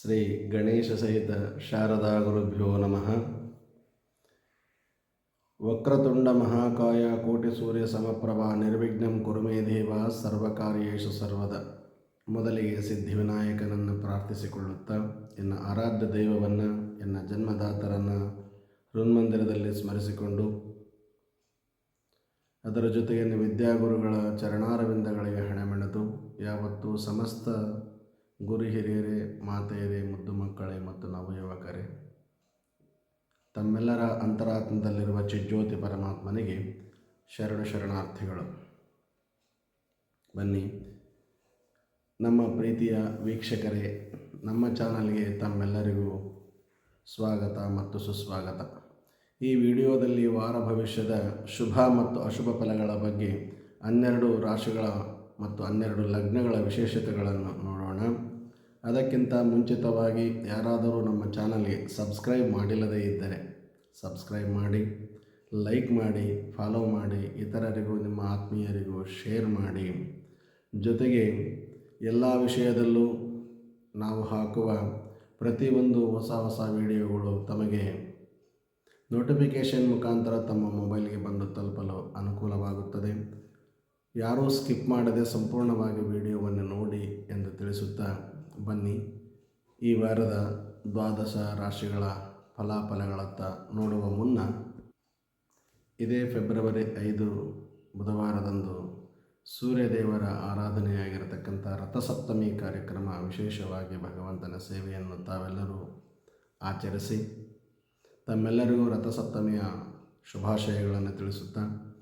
ಶ್ರೀ ಗಣೇಶ ಸಹಿತ ಶಾರದಾ ಗುರುಭ್ಯೋ ನಮಃ. ವಕ್ರತುಂಡ ಮಹಾಕಾಯ ಕೋಟಿ ಸೂರ್ಯ ಸಮಪ್ರಭಾ ನಿರ್ವಿಘ್ನಂ ಕುರುಮೇ ದೇವ ಸರ್ವಕಾರ್ಯೇಶು ಸರ್ವದ. ಮೊದಲಿಗೆ ಸಿದ್ಧಿವಿನಾಯಕನನ್ನು ಪ್ರಾರ್ಥಿಸಿಕೊಳ್ಳುತ್ತಾ, ಎನ್ನ ಆರಾಧ್ಯ ದೈವವನ್ನು, ಎನ್ನ ಜನ್ಮದಾತರನ್ನು ಹೃನ್ಮಂದಿರದಲ್ಲಿ ಸ್ಮರಿಸಿಕೊಂಡು, ಅದರ ಜೊತೆಗೆ ವಿದ್ಯಾಗುರುಗಳ ಚರಣಾರವಿಂದಗಳಿಗೆ ಹಣೆಮೆಣೆದು, ಯಾವತ್ತೂ ಸಮಸ್ತ ಗುರು ಹಿರಿಯರೇ, ಮಾತೆಯರೇ, ಮುದ್ದು ಮಕ್ಕಳೇ ಮತ್ತು ನವಯುವಕರೇ ತಮ್ಮೆಲ್ಲರ ಅಂತರಾತ್ಮದಲ್ಲಿರುವ ಚಿಜ್ಯೋತಿ ಪರಮಾತ್ಮನಿಗೆ ಶರಣ ಶರಣಾರ್ಥಿಗಳು. ಬನ್ನಿ, ನಮ್ಮ ಪ್ರೀತಿಯ ವೀಕ್ಷಕರೇ, ನಮ್ಮ ಚಾನಲ್ಗೆ ತಮ್ಮೆಲ್ಲರಿಗೂ ಸ್ವಾಗತ ಮತ್ತು ಸುಸ್ವಾಗತ. ಈ ವಿಡಿಯೋದಲ್ಲಿ ವಾರ ಭವಿಷ್ಯದ ಶುಭ ಮತ್ತು ಅಶುಭ ಫಲಗಳ ಬಗ್ಗೆ ಹನ್ನೆರಡು ರಾಶಿಗಳ ಮತ್ತು ಹನ್ನೆರಡು ಲಗ್ನಗಳ ವಿಶೇಷತೆಗಳನ್ನು ನೋಡೋಣ. ಅದಕ್ಕಿಂತ ಮುಂಚಿತವಾಗಿ ಯಾರಾದರೂ ನಮ್ಮ ಚಾನಲ್ಗೆ ಸಬ್ಸ್ಕ್ರೈಬ್ ಮಾಡಿಲ್ಲದೇ ಇದ್ದರೆ ಸಬ್ಸ್ಕ್ರೈಬ್ ಮಾಡಿ, ಲೈಕ್ ಮಾಡಿ, ಫಾಲೋ ಮಾಡಿ, ಇತರರಿಗೂ ನಿಮ್ಮ ಆತ್ಮೀಯರಿಗೂ ಶೇರ್ ಮಾಡಿ. ಜೊತೆಗೆ ಎಲ್ಲ ವಿಷಯದಲ್ಲೂ ನಾವು ಹಾಕುವ ಪ್ರತಿಯೊಂದು ಹೊಸ ಹೊಸ ವಿಡಿಯೋಗಳು ತಮಗೆ ನೋಟಿಫಿಕೇಷನ್ ಮುಖಾಂತರ ತಮ್ಮ ಮೊಬೈಲ್ಗೆ ಬಂದು ತಲುಪಲು ಅನುಕೂಲವಾಗುತ್ತದೆ. ಯಾರೂ ಸ್ಕಿಪ್ ಮಾಡದೆ ಸಂಪೂರ್ಣವಾಗಿ ವಿಡಿಯೋವನ್ನು ನೋಡಿ ಎಂದು ತಿಳಿಸುತ್ತಾ ಬನ್ನಿ. ಈ ವಾರದ ದ್ವಾದಶ ರಾಶಿಗಳ ಫಲಾಫಲಗಳತ್ತ ನೋಡುವ ಮುನ್ನ ಇದೇ ಫೆಬ್ರವರಿ ಐದು, ಬುಧವಾರದಂದು ಸೂರ್ಯದೇವರ ಆರಾಧನೆಯಾಗಿರತಕ್ಕಂಥ ರಥಸಪ್ತಮಿ ಕಾರ್ಯಕ್ರಮ ವಿಶೇಷವಾಗಿ ಭಗವಂತನ ಸೇವೆಯನ್ನು ತಾವೆಲ್ಲರೂ ಆಚರಿಸಿ, ತಮ್ಮೆಲ್ಲರಿಗೂ ರಥಸಪ್ತಮಿಯ ಶುಭಾಶಯಗಳನ್ನು ತಿಳಿಸುತ್ತಾ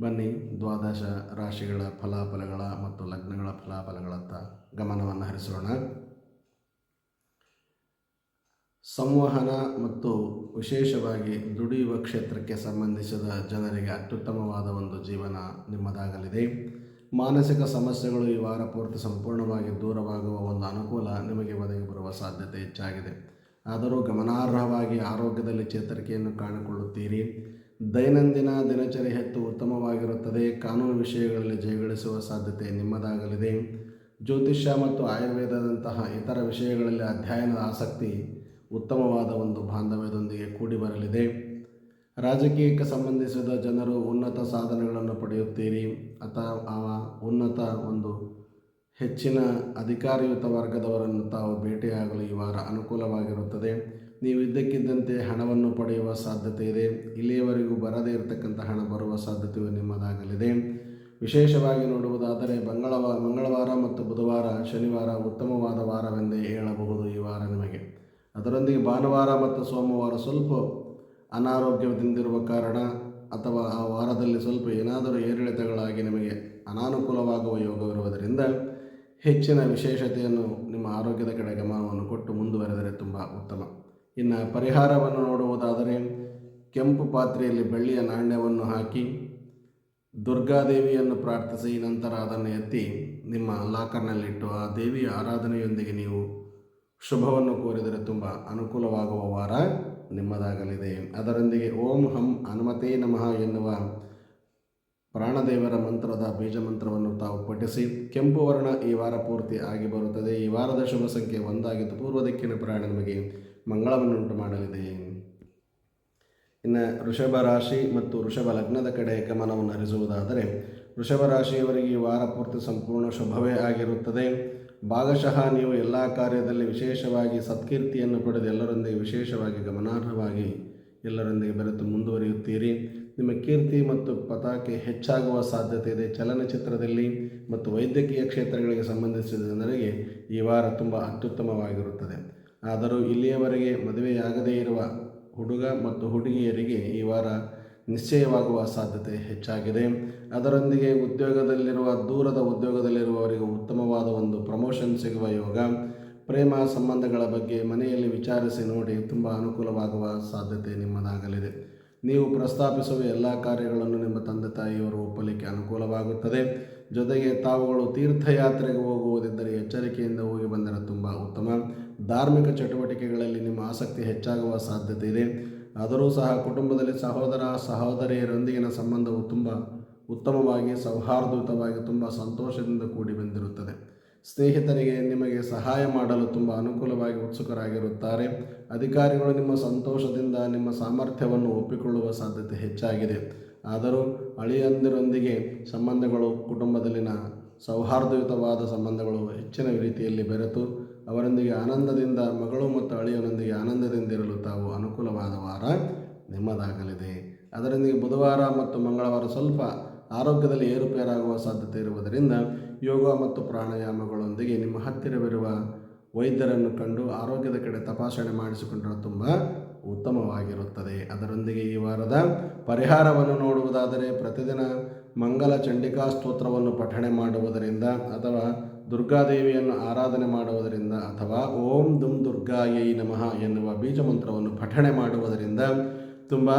ಬನ್ನಿ. ದ್ವಾದಶ ರಾಶಿಗಳ ಫಲಾಫಲಗಳ ಮತ್ತು ಲಗ್ನಗಳ ಫಲಾಫಲಗಳತ್ತ ಗಮನವನ್ನು ಹರಿಸೋಣ. ಸಂವಹನ ಮತ್ತು ವಿಶೇಷವಾಗಿ ದುಡಿಯುವ ಕ್ಷೇತ್ರಕ್ಕೆ ಸಂಬಂಧಿಸಿದ ಜನರಿಗೆ ಅತ್ಯುತ್ತಮವಾದ ಒಂದು ಜೀವನ ನಿಮ್ಮದಾಗಲಿದೆ. ಮಾನಸಿಕ ಸಮಸ್ಯೆಗಳು ಈ ವಾರ ಪೂರ್ತಿ ಸಂಪೂರ್ಣವಾಗಿ ದೂರವಾಗುವ ಒಂದು ಅನುಕೂಲ ನಿಮಗೆ ಒದಗಿ ಬರುವ ಸಾಧ್ಯತೆ ಹೆಚ್ಚಾಗಿದೆ. ಆದರೂ ಗಮನಾರ್ಹವಾಗಿ ಆರೋಗ್ಯದಲ್ಲಿ ಚೇತರಿಕೆಯನ್ನು ಕಾಣಿಕೊಳ್ಳುತ್ತೀರಿ. ದೈನಂದಿನ ದಿನಚರಿ ಹೆಚ್ಚು ಉತ್ತಮವಾಗಿರುತ್ತದೆ. ಕಾನೂನು ವಿಷಯಗಳಲ್ಲಿ ಜಯಗಳಿಸುವ ಸಾಧ್ಯತೆ ನಿಮ್ಮದಾಗಲಿದೆ. ಜ್ಯೋತಿಷ್ಯ ಮತ್ತು ಆಯುರ್ವೇದದಂತಹ ಇತರ ವಿಷಯಗಳಲ್ಲಿ ಅಧ್ಯಯನದ ಆಸಕ್ತಿ ಉತ್ತಮವಾದ ಒಂದು ಬಾಂಧವ್ಯದೊಂದಿಗೆ ಕೂಡಿ ಬರಲಿದೆ. ರಾಜಕೀಯಕ್ಕೆ ಸಂಬಂಧಿಸಿದ ಜನರು ಉನ್ನತ ಸಾಧನೆಗಳನ್ನು ಪಡೆಯುತ್ತೀರಿ. ಅಥವಾ ಉನ್ನತ ಒಂದು ಹೆಚ್ಚಿನ ಅಧಿಕಾರಯುತ ವರ್ಗದವರನ್ನು ತಾವು ಭೇಟಿಯಾಗಲು ಈ ವಾರ ಅನುಕೂಲವಾಗಿರುತ್ತದೆ. ನೀವು ಇದ್ದಕ್ಕಿದ್ದಂತೆ ಹಣವನ್ನು ಪಡೆಯುವ ಸಾಧ್ಯತೆ ಇದೆ. ಇಲ್ಲಿಯವರೆಗೂ ಬರದೇ ಇರತಕ್ಕಂಥ ಹಣ ಬರುವ ಸಾಧ್ಯತೆಯು ನಿಮ್ಮದಾಗಲಿದೆ. ವಿಶೇಷವಾಗಿ ನೋಡುವುದಾದರೆ ಮಂಗಳವಾರ ಮಂಗಳವಾರ ಮತ್ತು ಬುಧವಾರ, ಶನಿವಾರ ಉತ್ತಮವಾದ ವಾರವೆಂದೇ ಹೇಳಬಹುದು ಈ ವಾರ ನಿಮಗೆ. ಅದರೊಂದಿಗೆ ಭಾನುವಾರ ಮತ್ತು ಸೋಮವಾರ ಸ್ವಲ್ಪ ಅನಾರೋಗ್ಯದಿಂದಿರುವ ಕಾರಣ ಅಥವಾ ಆ ವಾರದಲ್ಲಿ ಸ್ವಲ್ಪ ಏನಾದರೂ ಏರಿಳಿತಗಳಾಗಿ ನಿಮಗೆ ಅನಾನುಕೂಲವಾಗುವ ಯೋಗವಿರುವುದರಿಂದ ಹೆಚ್ಚಿನ ವಿಶೇಷತೆಯನ್ನು ನಿಮ್ಮ ಆರೋಗ್ಯದ ಕಡೆ ಗಮನವನ್ನು ಕೊಟ್ಟು ಮುಂದುವರೆದರೆ ತುಂಬ ಉತ್ತಮ. ಇನ್ನು ಪರಿಹಾರವನ್ನು ನೋಡುವುದಾದರೆ ಕೆಂಪು ಪಾತ್ರೆಯಲ್ಲಿ ಬೆಳ್ಳಿಯ ನಾಣ್ಯವನ್ನು ಹಾಕಿ ದುರ್ಗಾದೇವಿಯನ್ನು ಪ್ರಾರ್ಥಿಸಿ ನಂತರ ಅದನ್ನು ಎತ್ತಿ ನಿಮ್ಮ ಲಾಕರ್ನಲ್ಲಿಟ್ಟು ಆ ದೇವಿಯ ಆರಾಧನೆಯೊಂದಿಗೆ ನೀವು ಶುಭವನ್ನು ಕೋರಿದರೆ ತುಂಬ ಅನುಕೂಲವಾಗುವ ವಾರ ನಿಮ್ಮದಾಗಲಿದೆ. ಅದರೊಂದಿಗೆ ಓಂ ಹಂ ಹನುಮತೇ ನಮಃ ಎನ್ನುವ ಪ್ರಾಣದೇವರ ಮಂತ್ರದ ಬೀಜ ಮಂತ್ರವನ್ನು ತಾವು ಪಠಿಸಿ ಕೆಂಪು ವರ್ಣ ಈ ವಾರ ಪೂರ್ತಿ ಆಗಿ ಬರುತ್ತದೆ. ಈ ವಾರದ ಶುಭ ಸಂಖ್ಯೆ ಒಂದಾಗಿದ್ದು ಪೂರ್ವ ದಿಕ್ಕಿನ ಪ್ರಾಣ ನಿಮಗೆ ಮಂಗಳವನ್ನುಂಟು ಮಾಡಲಿದೆ. ಇನ್ನು ವೃಷಭ ರಾಶಿ ಮತ್ತು ವೃಷಭ ಲಗ್ನದ ಕಡೆ ಗಮನವನ್ನು ಹರಿಸುವುದಾದರೆ, ವೃಷಭ ರಾಶಿಯವರಿಗೆ ಈ ವಾರ ಪೂರ್ತಿ ಸಂಪೂರ್ಣ ಶುಭವೇ ಆಗಿರುತ್ತದೆ. ಭಾಗಶಃ ನೀವು ಎಲ್ಲ ಕಾರ್ಯದಲ್ಲಿ ವಿಶೇಷವಾಗಿ ಸತ್ಕೀರ್ತಿಯನ್ನು ಪಡೆದು ಎಲ್ಲರೊಂದಿಗೆ ವಿಶೇಷವಾಗಿ ಗಮನಾರ್ಹವಾಗಿ ಎಲ್ಲರೊಂದಿಗೆ ಬೆರೆತು ಮುಂದುವರಿಯುತ್ತೀರಿ. ನಿಮ್ಮ ಕೀರ್ತಿ ಮತ್ತು ಪತಾಕೆ ಹೆಚ್ಚಾಗುವ ಸಾಧ್ಯತೆ ಇದೆ. ಚಲನಚಿತ್ರದಲ್ಲಿ ಮತ್ತು ವೈದ್ಯಕೀಯ ಕ್ಷೇತ್ರಗಳಿಗೆ ಸಂಬಂಧಿಸಿದ ಜನರಿಗೆ ಈ ವಾರ ತುಂಬ ಅತ್ಯುತ್ತಮವಾಗಿರುತ್ತದೆ. ಆದರೂ ಇಲ್ಲಿಯವರೆಗೆ ಮದುವೆಯಾಗದೇ ಇರುವ ಹುಡುಗ ಮತ್ತು ಹುಡುಗಿಯರಿಗೆ ಈ ವಾರ ನಿಶ್ಚಯವಾಗುವ ಸಾಧ್ಯತೆ ಹೆಚ್ಚಾಗಿದೆ. ಅದರೊಂದಿಗೆ ಉದ್ಯೋಗದಲ್ಲಿರುವ, ದೂರದ ಉದ್ಯೋಗದಲ್ಲಿರುವವರಿಗೆ ಉತ್ತಮವಾದ ಒಂದು ಪ್ರಮೋಷನ್ ಸಿಗುವ ಯೋಗ, ಪ್ರೇಮ ಸಂಬಂಧಗಳ ಬಗ್ಗೆ ಮನೆಯಲ್ಲಿ ವಿಚಾರಿಸಿ ನೋಡಿ ತುಂಬ ಅನುಕೂಲವಾಗುವ ಸಾಧ್ಯತೆ ನಿಮ್ಮದಾಗಲಿದೆ. ನೀವು ಪ್ರಸ್ತಾಪಿಸುವ ಎಲ್ಲ ಕಾರ್ಯಗಳನ್ನು ನಿಮ್ಮ ತಂದೆ ತಾಯಿಯವರು ಒಪ್ಪಲಿಕ್ಕೆ ಅನುಕೂಲವಾಗುತ್ತದೆ. ಜೊತೆಗೆ ತಾವುಗಳು ತೀರ್ಥಯಾತ್ರೆಗೆ ಹೋಗುವುದಿದ್ದರೆ ಎಚ್ಚರಿಕೆಯಿಂದ ಹೋಗಿ ಬಂದರೆ ತುಂಬ ಉತ್ತಮ. ಧಾರ್ಮಿಕ ಚಟುವಟಿಕೆಗಳಲ್ಲಿ ನಿಮ್ಮ ಆಸಕ್ತಿ ಹೆಚ್ಚಾಗುವ ಸಾಧ್ಯತೆ ಇದೆ. ಆದರೂ ಸಹ ಕುಟುಂಬದಲ್ಲಿ ಸಹೋದರ ಸಹೋದರಿಯರೊಂದಿಗಿನ ಸಂಬಂಧವು ತುಂಬ ಉತ್ತಮವಾಗಿ, ಸೌಹಾರ್ದಯುತವಾಗಿ, ತುಂಬ ಸಂತೋಷದಿಂದ ಕೂಡಿ ಬಂದಿರುತ್ತದೆ. ಸ್ನೇಹಿತರಿಗೆ ನಿಮಗೆ ಸಹಾಯ ಮಾಡಲು ತುಂಬ ಅನುಕೂಲವಾಗಿ ಉತ್ಸುಕರಾಗಿರುತ್ತಾರೆ. ಅಧಿಕಾರಿಗಳು ನಿಮ್ಮ ಸಂತೋಷದಿಂದ ನಿಮ್ಮ ಸಾಮರ್ಥ್ಯವನ್ನು ಒಪ್ಪಿಕೊಳ್ಳುವ ಸಾಧ್ಯತೆ ಹೆಚ್ಚಾಗಿದೆ. ಆದರೂ ಅಳಿಯಂದಿರೊಂದಿಗೆ ಸಂಬಂಧಗಳು ಕುಟುಂಬದಲ್ಲಿನ ಸೌಹಾರ್ದಯುತವಾದ ಸಂಬಂಧಗಳು ಹೆಚ್ಚಿನ ರೀತಿಯಲ್ಲಿ ಬೆರೆತು ಅವರೊಂದಿಗೆ ಆನಂದದಿಂದ, ಮಗಳು ಮತ್ತು ಅಳಿಯನೊಂದಿಗೆ ಆನಂದದಿಂದಿರಲು ತಾವು ಅನುಕೂಲವಾದ ವಾರ ನಿಮ್ಮದಾಗಲಿದೆ. ಅದರೊಂದಿಗೆ ಬುಧವಾರ ಮತ್ತು ಮಂಗಳವಾರ ಸ್ವಲ್ಪ ಆರೋಗ್ಯದಲ್ಲಿ ಏರುಪೇರಾಗುವ ಸಾಧ್ಯತೆ ಇರುವುದರಿಂದ ಯೋಗ ಮತ್ತು ಪ್ರಾಣಾಯಾಮಗಳೊಂದಿಗೆ ನಿಮ್ಮ ಹತ್ತಿರವಿರುವ ವೈದ್ಯರನ್ನು ಕಂಡು ಆರೋಗ್ಯದ ಕಡೆ ತಪಾಸಣೆ ಮಾಡಿಸಿಕೊಂಡರೆ ತುಂಬ ಉತ್ತಮವಾಗಿರುತ್ತದೆ. ಅದರೊಂದಿಗೆ ಈ ವಾರದ ಪರಿಹಾರವನ್ನು ನೋಡುವುದಾದರೆ ಪ್ರತಿದಿನ ಮಂಗಲ ಚಂಡಿಕಾ ಸ್ತೋತ್ರವನ್ನು ಪಠಣೆ ಮಾಡುವುದರಿಂದ ಅಥವಾ ದುರ್ಗಾದೇವಿಯನ್ನು ಆರಾಧನೆ ಮಾಡುವುದರಿಂದ ಅಥವಾ ಓಂ ದುಂ ದುರ್ಗಾಯೈ ನಮಃ ಎನ್ನುವ ಬೀಜ ಮಂತ್ರವನ್ನು ಪಠಣೆ ಮಾಡುವುದರಿಂದ ತುಂಬ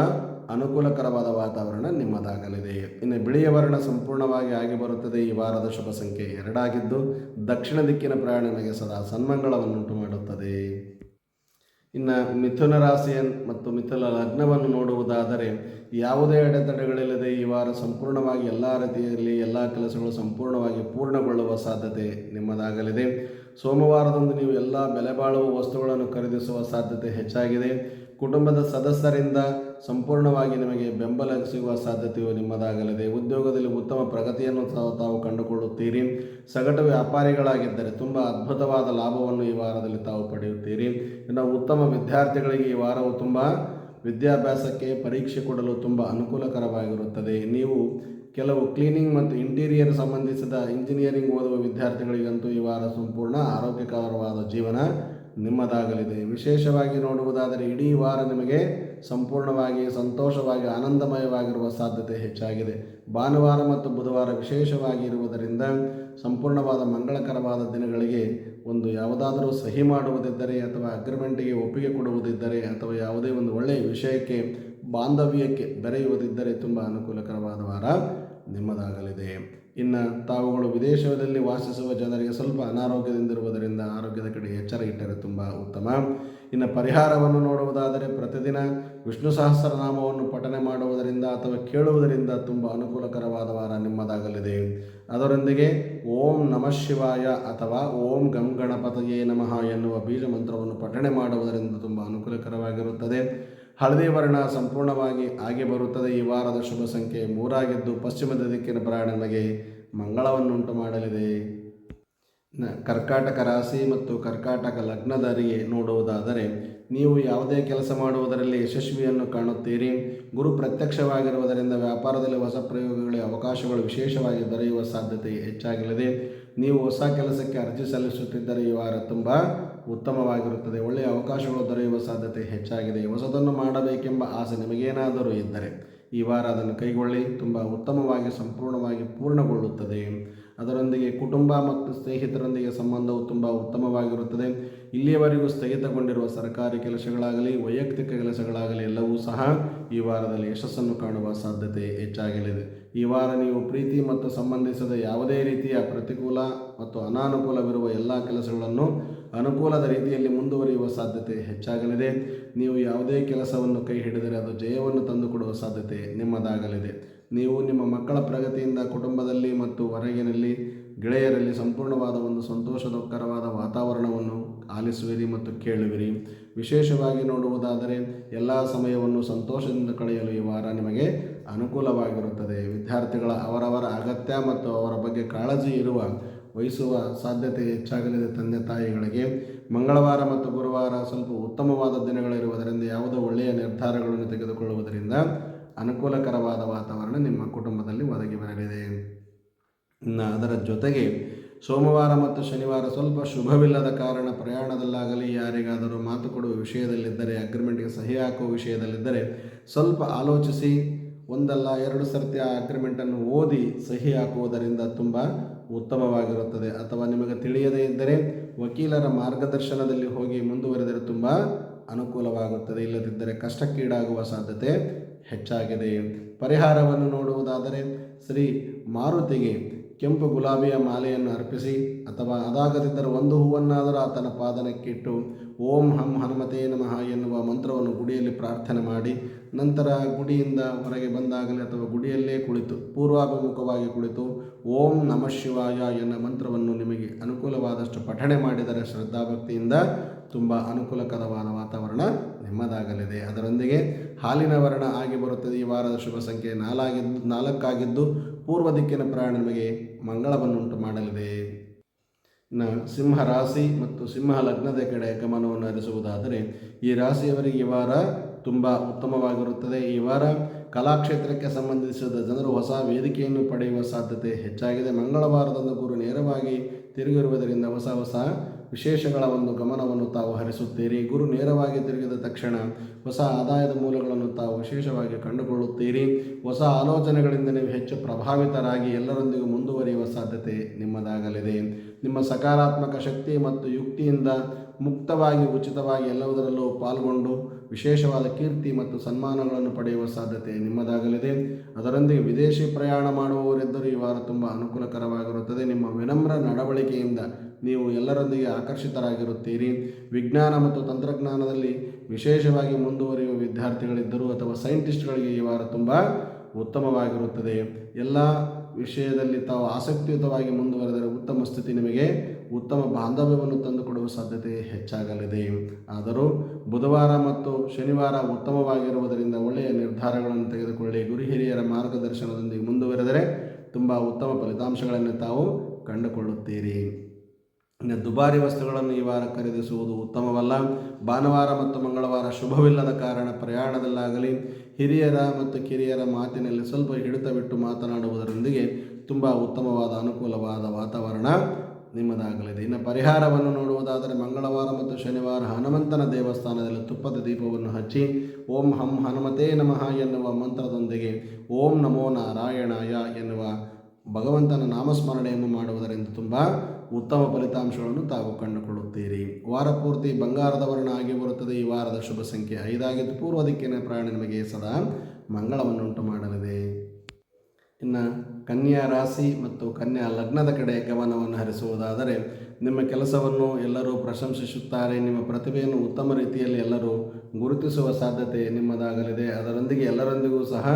ಅನುಕೂಲಕರವಾದ ವಾತಾವರಣ ನಿಮ್ಮದಾಗಲಿದೆ. ಇನ್ನು ಬಿಳಿಯ ವರ್ಣ ಸಂಪೂರ್ಣವಾಗಿ ಆಗಿ ಬರುತ್ತದೆ ಈ ವಾರದ ಶುಭ ಸಂಖ್ಯೆ ಎರಡಾಗಿದ್ದು, ದಕ್ಷಿಣ ದಿಕ್ಕಿನ ಪ್ರಯಾಣ ಸದಾ ಸನ್ಮಂಗಳವನ್ನುಂಟು ಮಾಡುತ್ತದೆ. ಇನ್ನು ಮಿಥುನ ರಾಶಿಯನ್ನು ಮತ್ತು ಮಿಥುನ ಲಗ್ನವನ್ನು ನೋಡುವುದಾದರೆ ಯಾವುದೇ ಅಡೆತಡೆಗಳಿಲ್ಲದೆ ಈ ವಾರ ಸಂಪೂರ್ಣವಾಗಿ ಎಲ್ಲ ರೀತಿಯಲ್ಲಿ ಎಲ್ಲ ಕೆಲಸಗಳು ಸಂಪೂರ್ಣವಾಗಿ ಪೂರ್ಣಗೊಳ್ಳುವ ಸಾಧ್ಯತೆ ನಿಮ್ಮದಾಗಲಿದೆ. ಸೋಮವಾರದಂದು ನೀವು ಎಲ್ಲ ಬೆಲೆ ಬಾಳುವ ವಸ್ತುಗಳನ್ನು ಖರೀದಿಸುವ ಸಾಧ್ಯತೆ ಹೆಚ್ಚಾಗಿದೆ. ಕುಟುಂಬದ ಸದಸ್ಯರಿಂದ ಸಂಪೂರ್ಣವಾಗಿ ನಿಮಗೆ ಬೆಂಬಲ ಸಿಗುವ ಸಾಧ್ಯತೆಯು ನಿಮ್ಮದಾಗಲಿದೆ. ಉದ್ಯೋಗದಲ್ಲಿ ಉತ್ತಮ ಪ್ರಗತಿಯನ್ನು ತಾವು ತಾವು ಕಂಡುಕೊಳ್ಳುತ್ತೀರಿ. ಸಗಟು ವ್ಯಾಪಾರಿಗಳಾಗಿದ್ದರೆ ತುಂಬ ಅದ್ಭುತವಾದ ಲಾಭವನ್ನು ಈ ವಾರದಲ್ಲಿ ತಾವು ಪಡೆಯುತ್ತೀರಿ. ಇನ್ನು ಉತ್ತಮ ವಿದ್ಯಾರ್ಥಿಗಳಿಗೆ ಈ ವಾರವು ತುಂಬ ವಿದ್ಯಾಭ್ಯಾಸಕ್ಕೆ ಪರೀಕ್ಷೆ ಕೊಡಲು ತುಂಬ ಅನುಕೂಲಕರವಾಗಿರುತ್ತದೆ. ನೀವು ಕೆಲವು ಕ್ಲೀನಿಂಗ್ ಮತ್ತು ಇಂಟೀರಿಯರ್ ಸಂಬಂಧಿಸಿದ ಇಂಜಿನಿಯರಿಂಗ್ ಓದುವ ವಿದ್ಯಾರ್ಥಿಗಳಿಗಂತೂ ಈ ವಾರ ಸಂಪೂರ್ಣ ಆರೋಗ್ಯಕರವಾದ ಜೀವನ ನಿಮ್ಮದಾಗಲಿದೆ. ವಿಶೇಷವಾಗಿ ನೋಡುವುದಾದರೆ ಇಡೀ ವಾರ ನಿಮಗೆ ಸಂಪೂರ್ಣವಾಗಿ ಸಂತೋಷವಾಗಿ ಆನಂದಮಯವಾಗಿರುವ ಸಾಧ್ಯತೆ ಹೆಚ್ಚಾಗಿದೆ. ಭಾನುವಾರ ಮತ್ತು ಬುಧವಾರ ವಿಶೇಷವಾಗಿ ಇರುವುದರಿಂದ ಸಂಪೂರ್ಣವಾದ ಮಂಗಳಕರವಾದ ದಿನಗಳಿಗೆ ಒಂದು ಯಾವುದಾದರೂ ಸಹಿ ಮಾಡುವುದಿದ್ದರೆ ಅಥವಾ ಅಗ್ರಿಮೆಂಟಿಗೆ ಒಪ್ಪಿಗೆ ಕೊಡುವುದಿದ್ದರೆ ಅಥವಾ ಯಾವುದೇ ಒಂದು ಒಳ್ಳೆಯ ವಿಷಯಕ್ಕೆ, ಬಾಂಧವ್ಯಕ್ಕೆ ಬೆರೆಯುವುದಿದ್ದರೆ ತುಂಬ ಅನುಕೂಲಕರವಾದ ವಾರ ನಿಮ್ಮದಾಗಲಿದೆ. ಇನ್ನು ತಾವುಗಳು ವಿದೇಶದಲ್ಲಿ ವಾಸಿಸುವ ಜನರಿಗೆ ಸ್ವಲ್ಪ ಅನಾರೋಗ್ಯದಿಂದಿರುವುದರಿಂದ ಆರೋಗ್ಯದ ಕಡೆ ಎಚ್ಚರ ಇಟ್ಟರೆ ತುಂಬ ಉತ್ತಮ. ಇನ್ನು ಪರಿಹಾರವನ್ನು ನೋಡುವುದಾದರೆ ಪ್ರತಿದಿನ ವಿಷ್ಣು ಸಹಸ್ರನಾಮವನ್ನು ಪಠನೆ ಮಾಡುವುದರಿಂದ ಅಥವಾ ಕೇಳುವುದರಿಂದ ತುಂಬ ಅನುಕೂಲಕರವಾದ ವಾರ ನಿಮ್ಮದಾಗಲಿದೆ. ಅದರೊಂದಿಗೆ ಓಂ ನಮಃ ಶಿವಾಯ ಅಥವಾ ಓಂ ಗಂ ಗಣಪತಯೇ ನಮಃ ಎನ್ನುವ ಬೀಜ ಮಂತ್ರವನ್ನು ಪಠಣೆ ಮಾಡುವುದರಿಂದ ತುಂಬ ಅನುಕೂಲಕರವಾಗಿರುತ್ತದೆ. ಹಳದಿ ವರ್ಣ ಸಂಪೂರ್ಣವಾಗಿ ಆಗಿ ಬರುತ್ತದೆ. ಈ ವಾರದ ಶುಭ ಸಂಖ್ಯೆ ಮೂರಾಗಿದ್ದು ಪಶ್ಚಿಮದ ದಿಕ್ಕಿನ ಪ್ರಯಾಣ ನಮಗೆ ಮಂಗಳವನ್ನುಂಟು ಮಾಡಲಿದೆ. ಕರ್ಕಾಟಕ ರಾಶಿ ಮತ್ತು ಕರ್ಕಾಟಕ ಲಗ್ನದಾರಿಗೆ ನೋಡುವುದಾದರೆ, ನೀವು ಯಾವುದೇ ಕೆಲಸ ಮಾಡುವುದರಲ್ಲಿ ಯಶಸ್ವಿಯನ್ನು ಕಾಣುತ್ತೀರಿ. ಗುರು ಪ್ರತ್ಯಕ್ಷವಾಗಿರುವುದರಿಂದ ವ್ಯಾಪಾರದಲ್ಲಿ ಹೊಸ ಪ್ರಯೋಗಗಳಿಗೆ ಅವಕಾಶಗಳು ವಿಶೇಷವಾಗಿ ದೊರೆಯುವ ಸಾಧ್ಯತೆ ಹೆಚ್ಚಾಗಲಿದೆ. ನೀವು ಹೊಸ ಕೆಲಸಕ್ಕೆ ಅರ್ಜಿ ಸಲ್ಲಿಸುತ್ತಿದ್ದರೆ ಈ ವಾರ ತುಂಬ ಉತ್ತಮವಾಗಿರುತ್ತದೆ. ಒಳ್ಳೆಯ ಅವಕಾಶಗಳು ದೊರೆಯುವ ಸಾಧ್ಯತೆ ಹೆಚ್ಚಾಗಿದೆ. ಹೊಸದನ್ನು ಮಾಡಬೇಕೆಂಬ ಆಸೆ ನಿಮಗೇನಾದರೂ ಇದ್ದರೆ ಈ ವಾರ ಅದನ್ನು ಕೈಗೊಳ್ಳಿ. ತುಂಬ ಉತ್ತಮವಾಗಿ, ಸಂಪೂರ್ಣವಾಗಿ ಪೂರ್ಣಗೊಳ್ಳುತ್ತದೆ. ಅದರೊಂದಿಗೆ ಕುಟುಂಬ ಮತ್ತು ಸ್ನೇಹಿತರೊಂದಿಗೆ ಸಂಬಂಧವು ತುಂಬ ಉತ್ತಮವಾಗಿರುತ್ತದೆ. ಇಲ್ಲಿಯವರೆಗೂ ಸ್ಥಗಿತಗೊಂಡಿರುವ ಸರ್ಕಾರಿ ಕೆಲಸಗಳಾಗಲಿ, ವೈಯಕ್ತಿಕ ಕೆಲಸಗಳಾಗಲಿ ಎಲ್ಲವೂ ಸಹ ಈ ವಾರದಲ್ಲಿ ಯಶಸ್ಸನ್ನು ಕಾಣುವ ಸಾಧ್ಯತೆ ಹೆಚ್ಚಾಗಲಿದೆ. ಈ ವಾರ ನೀವು ಪ್ರೀತಿ ಮತ್ತು ಸಂಬಂಧಿಸಿದ ಯಾವುದೇ ರೀತಿಯ ಪ್ರತಿಕೂಲ ಮತ್ತು ಅನಾನುಕೂಲವಿರುವ ಎಲ್ಲ ಕೆಲಸಗಳನ್ನು ಅನುಕೂಲದ ರೀತಿಯಲ್ಲಿ ಮುಂದುವರಿಯುವ ಸಾಧ್ಯತೆ ಹೆಚ್ಚಾಗಲಿದೆ. ನೀವು ಯಾವುದೇ ಕೆಲಸವನ್ನು ಕೈ ಹಿಡಿದರೆ ಅದು ಜಯವನ್ನು ತಂದುಕೊಡುವ ಸಾಧ್ಯತೆ ನಿಮ್ಮದಾಗಲಿದೆ. ನೀವು ನಿಮ್ಮ ಮಕ್ಕಳ ಪ್ರಗತಿಯಿಂದ ಕುಟುಂಬದಲ್ಲಿ ಮತ್ತು ಹೊರಗಿನಲ್ಲಿ, ಗೆಳೆಯರಲ್ಲಿ ಸಂಪೂರ್ಣವಾದ ಒಂದು ಸಂತೋಷದಕರವಾದ ವಾತಾವರಣವನ್ನು ಆಲಿಸುವಿರಿ ಮತ್ತು ಕೇಳುವಿರಿ. ವಿಶೇಷವಾಗಿ ನೋಡುವುದಾದರೆ, ಎಲ್ಲ ಸಮಯವನ್ನು ಸಂತೋಷದಿಂದ ಕಳೆಯಲು ಈ ವಾರ ನಿಮಗೆ ಅನುಕೂಲವಾಗಿರುತ್ತದೆ. ವಿದ್ಯಾರ್ಥಿಗಳ ಅವರವರ ಅಗತ್ಯ ಮತ್ತು ಅವರ ಬಗ್ಗೆ ಕಾಳಜಿ ಇರುವ, ವಹಿಸುವ ಸಾಧ್ಯತೆ ಹೆಚ್ಚಾಗಲಿದೆ ತಂದೆ ತಾಯಿಗಳಿಗೆ. ಮಂಗಳವಾರ ಮತ್ತು ಗುರುವಾರ ಸ್ವಲ್ಪ ಉತ್ತಮವಾದ ದಿನಗಳಿರುವುದರಿಂದ ಯಾವುದೋ ಒಳ್ಳೆಯ ನಿರ್ಧಾರಗಳನ್ನು ತೆಗೆದುಕೊಳ್ಳುವುದರಿಂದ ಅನುಕೂಲಕರವಾದ ವಾತಾವರಣ ನಿಮ್ಮ ಕುಟುಂಬದಲ್ಲಿ ಒದಗಿ ಬರಲಿದೆ. ಇನ್ನು ಅದರ ಜೊತೆಗೆ ಸೋಮವಾರ ಮತ್ತು ಶನಿವಾರ ಸ್ವಲ್ಪ ಶುಭವಿಲ್ಲದ ಕಾರಣ ಪ್ರಯಾಣದಲ್ಲಾಗಲಿ, ಯಾರಿಗಾದರೂ ಮಾತು ಕೊಡುವ ವಿಷಯದಲ್ಲಿದ್ದರೆ ಅಗ್ರಿಮೆಂಟ್ಗೆ ಸಹಿ ಹಾಕುವ ವಿಷಯದಲ್ಲಿದ್ದರೆ ಸ್ವಲ್ಪ ಆಲೋಚಿಸಿ ಒಂದಲ್ಲ ಎರಡು ಸರ್ತಿ ಆ ಅಗ್ರಿಮೆಂಟನ್ನು ಓದಿ ಸಹಿ ಹಾಕುವುದರಿಂದ ತುಂಬ ಉತ್ತಮವಾಗಿರುತ್ತದೆ. ಅಥವಾ ನಿಮಗೆ ತಿಳಿಯದೇ ಇದ್ದರೆ ವಕೀಲರ ಮಾರ್ಗದರ್ಶನದಲ್ಲಿ ಹೋಗಿ ಮುಂದುವರೆದರೆ ತುಂಬ ಅನುಕೂಲವಾಗುತ್ತದೆ. ಇಲ್ಲದಿದ್ದರೆ ಕಷ್ಟಕ್ಕೀಡಾಗುವ ಸಾಧ್ಯತೆ ಹೆಚ್ಚಾಗಿದೆ. ಪರಿಹಾರವನ್ನು ನೋಡುವುದಾದರೆ ಶ್ರೀ ಮಾರುತಿಗೆ ಕೆಂಪು ಗುಲಾಬಿಯ ಮಾಲೆಯನ್ನು ಅರ್ಪಿಸಿ ಅಥವಾ ಅದಾಗದಿದ್ದರೆ ಒಂದು ಹೂವನ್ನಾದರೂ ಆತನ ಪಾದನಕ್ಕಿಟ್ಟು ಓಂ ಹಂ ಹನುಮತೇ ನಮಃ ಎನ್ನುವ ಮಂತ್ರವನ್ನು ಗುಡಿಯಲ್ಲಿ ಪ್ರಾರ್ಥನೆ ಮಾಡಿ ನಂತರ ಗುಡಿಯಿಂದ ಹೊರಗೆ ಬಂದಾಗಲೇ ಅಥವಾ ಗುಡಿಯಲ್ಲೇ ಕುಳಿತು, ಪೂರ್ವಾಭಿಮುಖವಾಗಿ ಕುಳಿತು, ಓಂ ನಮಃ ಶಿವಾಯ ಎನ್ನ ಮಂತ್ರವನ್ನು ನಿಮಗೆ ಅನುಕೂಲವಾದಷ್ಟು ಪಠಣೆ ಮಾಡಿದರೆ ಶ್ರದ್ಧಾಭಕ್ತಿಯಿಂದ ತುಂಬ ಅನುಕೂಲಕರವಾದ ವಾತಾವರಣ ನಿಮ್ಮದಾಗಲಿದೆ. ಅದರೊಂದಿಗೆ ಹಾಲಿನ ವರ್ಣ ಆಗಿ ಬರುತ್ತದೆ. ಈ ವಾರದ ಶುಭ ಸಂಖ್ಯೆ ನಾಲಾಗಿದ್ದು, ನಾಲ್ಕಾಗಿದ್ದು, ಪೂರ್ವ ದಿಕ್ಕಿನ ಪ್ರಯಾಣ ನಿಮಗೆ ಮಂಗಳವನ್ನುಂಟು ಮಾಡಲಿದೆ. ಇನ್ನು ಸಿಂಹ ರಾಶಿ ಮತ್ತು ಸಿಂಹ ಲಗ್ನದ ಕಡೆ ಗಮನವನ್ನು ಹರಿಸುವುದಾದರೆ, ಈ ರಾಶಿಯವರಿಗೆ ವಾರ ತುಂಬ ಉತ್ತಮವಾಗಿರುತ್ತದೆ. ಈ ವಾರ ಕಲಾಕ್ಷೇತ್ರಕ್ಕೆ ಸಂಬಂಧಿಸಿದ ಜನರು ಹೊಸ ವೇದಿಕೆಯನ್ನು ಪಡೆಯುವ ಸಾಧ್ಯತೆ ಹೆಚ್ಚಾಗಿದೆ. ಮಂಗಳವಾರದಂದು ಗುರು ನೇರವಾಗಿ ತಿರುಗಿರುವುದರಿಂದ ಹೊಸ ಹೊಸ ವಿಶೇಷಗಳ ಒಂದು ಗಮನವನ್ನು ತಾವು ಹರಿಸುತ್ತೀರಿ. ಗುರು ನೇರವಾಗಿ ತಿರುಗಿದ ತಕ್ಷಣ ಹೊಸ ಆದಾಯದ ಮೂಲಗಳನ್ನು ತಾವು ವಿಶೇಷವಾಗಿ ಕಂಡುಕೊಳ್ಳುತ್ತೀರಿ. ಹೊಸ ಆಲೋಚನೆಗಳಿಂದ ನೀವು ಹೆಚ್ಚು ಪ್ರಭಾವಿತರಾಗಿ ಎಲ್ಲರೊಂದಿಗೂ ಮುಂದುವರಿಯುವ ಸಾಧ್ಯತೆ ನಿಮ್ಮದಾಗಲಿದೆ. ನಿಮ್ಮ ಸಕಾರಾತ್ಮಕ ಶಕ್ತಿ ಮತ್ತು ಯುಕ್ತಿಯಿಂದ ಮುಕ್ತವಾಗಿ, ಉಚಿತವಾಗಿ ಎಲ್ಲವುದರಲ್ಲೂ ಪಾಲ್ಗೊಂಡು ವಿಶೇಷವಾದ ಕೀರ್ತಿ ಮತ್ತು ಸನ್ಮಾನಗಳನ್ನು ಪಡೆಯುವ ಸಾಧ್ಯತೆ ನಿಮ್ಮದಾಗಲಿದೆ. ಅದರೊಂದಿಗೆ ವಿದೇಶಿ ಪ್ರಯಾಣ ಮಾಡುವವರಿದ್ದರೂ ಈ ವಾರ ತುಂಬ ಅನುಕೂಲಕರವಾಗಿರುತ್ತದೆ. ನಿಮ್ಮ ವಿನಮ್ರ ನಡವಳಿಕೆಯಿಂದ ನೀವು ಎಲ್ಲರೊಂದಿಗೆ ಆಕರ್ಷಿತರಾಗಿರುತ್ತೀರಿ. ವಿಜ್ಞಾನ ಮತ್ತು ತಂತ್ರಜ್ಞಾನದಲ್ಲಿ ವಿಶೇಷವಾಗಿ ಮುಂದುವರಿಯುವ ವಿದ್ಯಾರ್ಥಿಗಳಿದ್ದರೂ ಅಥವಾ ಸೈಂಟಿಸ್ಟ್ಗಳಿಗೆ ಈ ವಾರ ತುಂಬ ಉತ್ತಮವಾಗಿರುತ್ತದೆ. ಎಲ್ಲ ವಿಷಯದಲ್ಲಿ ತಾವು ಆಸಕ್ತಿಯುತವಾಗಿ ಮುಂದುವರೆದರೆ ಉತ್ತಮ ಸ್ಥಿತಿ ನಿಮಗೆ ಉತ್ತಮ ಬಾಂಧವ್ಯವನ್ನು ತಂದುಕೊಡುವ ಸಾಧ್ಯತೆ ಹೆಚ್ಚಾಗಲಿದೆ. ಆದರೂ ಬುಧವಾರ ಮತ್ತು ಶನಿವಾರ ಉತ್ತಮವಾಗಿರುವುದರಿಂದ ಒಳ್ಳೆಯ ನಿರ್ಧಾರಗಳನ್ನು ತೆಗೆದುಕೊಳ್ಳಿ. ಗುರು ಹಿರಿಯರ ಮಾರ್ಗದರ್ಶನದೊಂದಿಗೆ ಮುಂದುವರೆದರೆ ತುಂಬ ಉತ್ತಮ ಫಲಿತಾಂಶಗಳನ್ನು ತಾವು ಕಂಡುಕೊಳ್ಳುತ್ತೀರಿ. ಇನ್ನು ದುಬಾರಿ ವಸ್ತುಗಳನ್ನು ಈ ವಾರ ಖರೀದಿಸುವುದು ಉತ್ತಮವಲ್ಲ. ಭಾನುವಾರ ಮತ್ತು ಮಂಗಳವಾರ ಶುಭವಿಲ್ಲದ ಕಾರಣ ಪ್ರಯಾಣದಲ್ಲಾಗಲಿ, ಹಿರಿಯರ ಮತ್ತು ಕಿರಿಯರ ಮಾತಿನಲ್ಲಿ ಸ್ವಲ್ಪ ಹಿಡಿತ ಬಿಟ್ಟು ಮಾತನಾಡುವುದರೊಂದಿಗೆ ತುಂಬ ಉತ್ತಮವಾದ ಅನುಕೂಲವಾದ ವಾತಾವರಣ ನಿಮ್ಮದಾಗಲಿದೆ. ಇನ್ನು ಪರಿಹಾರವನ್ನು ನೋಡುವುದಾದರೆ ಮಂಗಳವಾರ ಮತ್ತು ಶನಿವಾರ ಹನುಮಂತನ ದೇವಸ್ಥಾನದಲ್ಲಿ ತುಪ್ಪದ ದೀಪವನ್ನು ಹಚ್ಚಿ ಓಂ ಹಂ ಹನುಮತೇ ನಮಃ ಎನ್ನುವ ಮಂತ್ರದೊಂದಿಗೆ ಓಂ ನಮೋ ನಾರಾಯಣಾಯ ಎನ್ನುವ ಭಗವಂತನ ನಾಮಸ್ಮರಣೆಯನ್ನು ಮಾಡುವುದರಿಂದ ತುಂಬ ಉತ್ತಮ ಫಲಿತಾಂಶಗಳನ್ನು ತಾವು ಕಂಡುಕೊಳ್ಳುತ್ತೀರಿ. ವಾರ ಪೂರ್ತಿ ಬಂಗಾರದ ವರ್ಣ ಆಗಿ ಬರುತ್ತದೆ. ಈ ವಾರದ ಶುಭ ಸಂಖ್ಯೆ ಐದಾಗಿದ್ದು ಪೂರ್ವ ದಿಕ್ಕಿನ ಪ್ರಯಾಣ ನಿಮಗೆ ಸದಾ ಮಂಗಳವನ್ನುಂಟು ಮಾಡಲಿದೆ. ಇನ್ನು ಕನ್ಯಾ ರಾಶಿ ಮತ್ತು ಕನ್ಯಾ ಲಗ್ನದ ಕಡೆ ಗಮನವನ್ನು ಹರಿಸುವುದಾದರೆ, ನಿಮ್ಮ ಕೆಲಸವನ್ನು ಎಲ್ಲರೂ ಪ್ರಶಂಸಿಸುತ್ತಾರೆ. ನಿಮ್ಮ ಪ್ರತಿಭೆಯನ್ನು ಉತ್ತಮ ರೀತಿಯಲ್ಲಿ ಎಲ್ಲರೂ ಗುರುತಿಸುವ ಸಾಧ್ಯತೆ ನಿಮ್ಮದಾಗಲಿದೆ. ಅದರೊಂದಿಗೆ ಎಲ್ಲರೊಂದಿಗೂ ಸಹ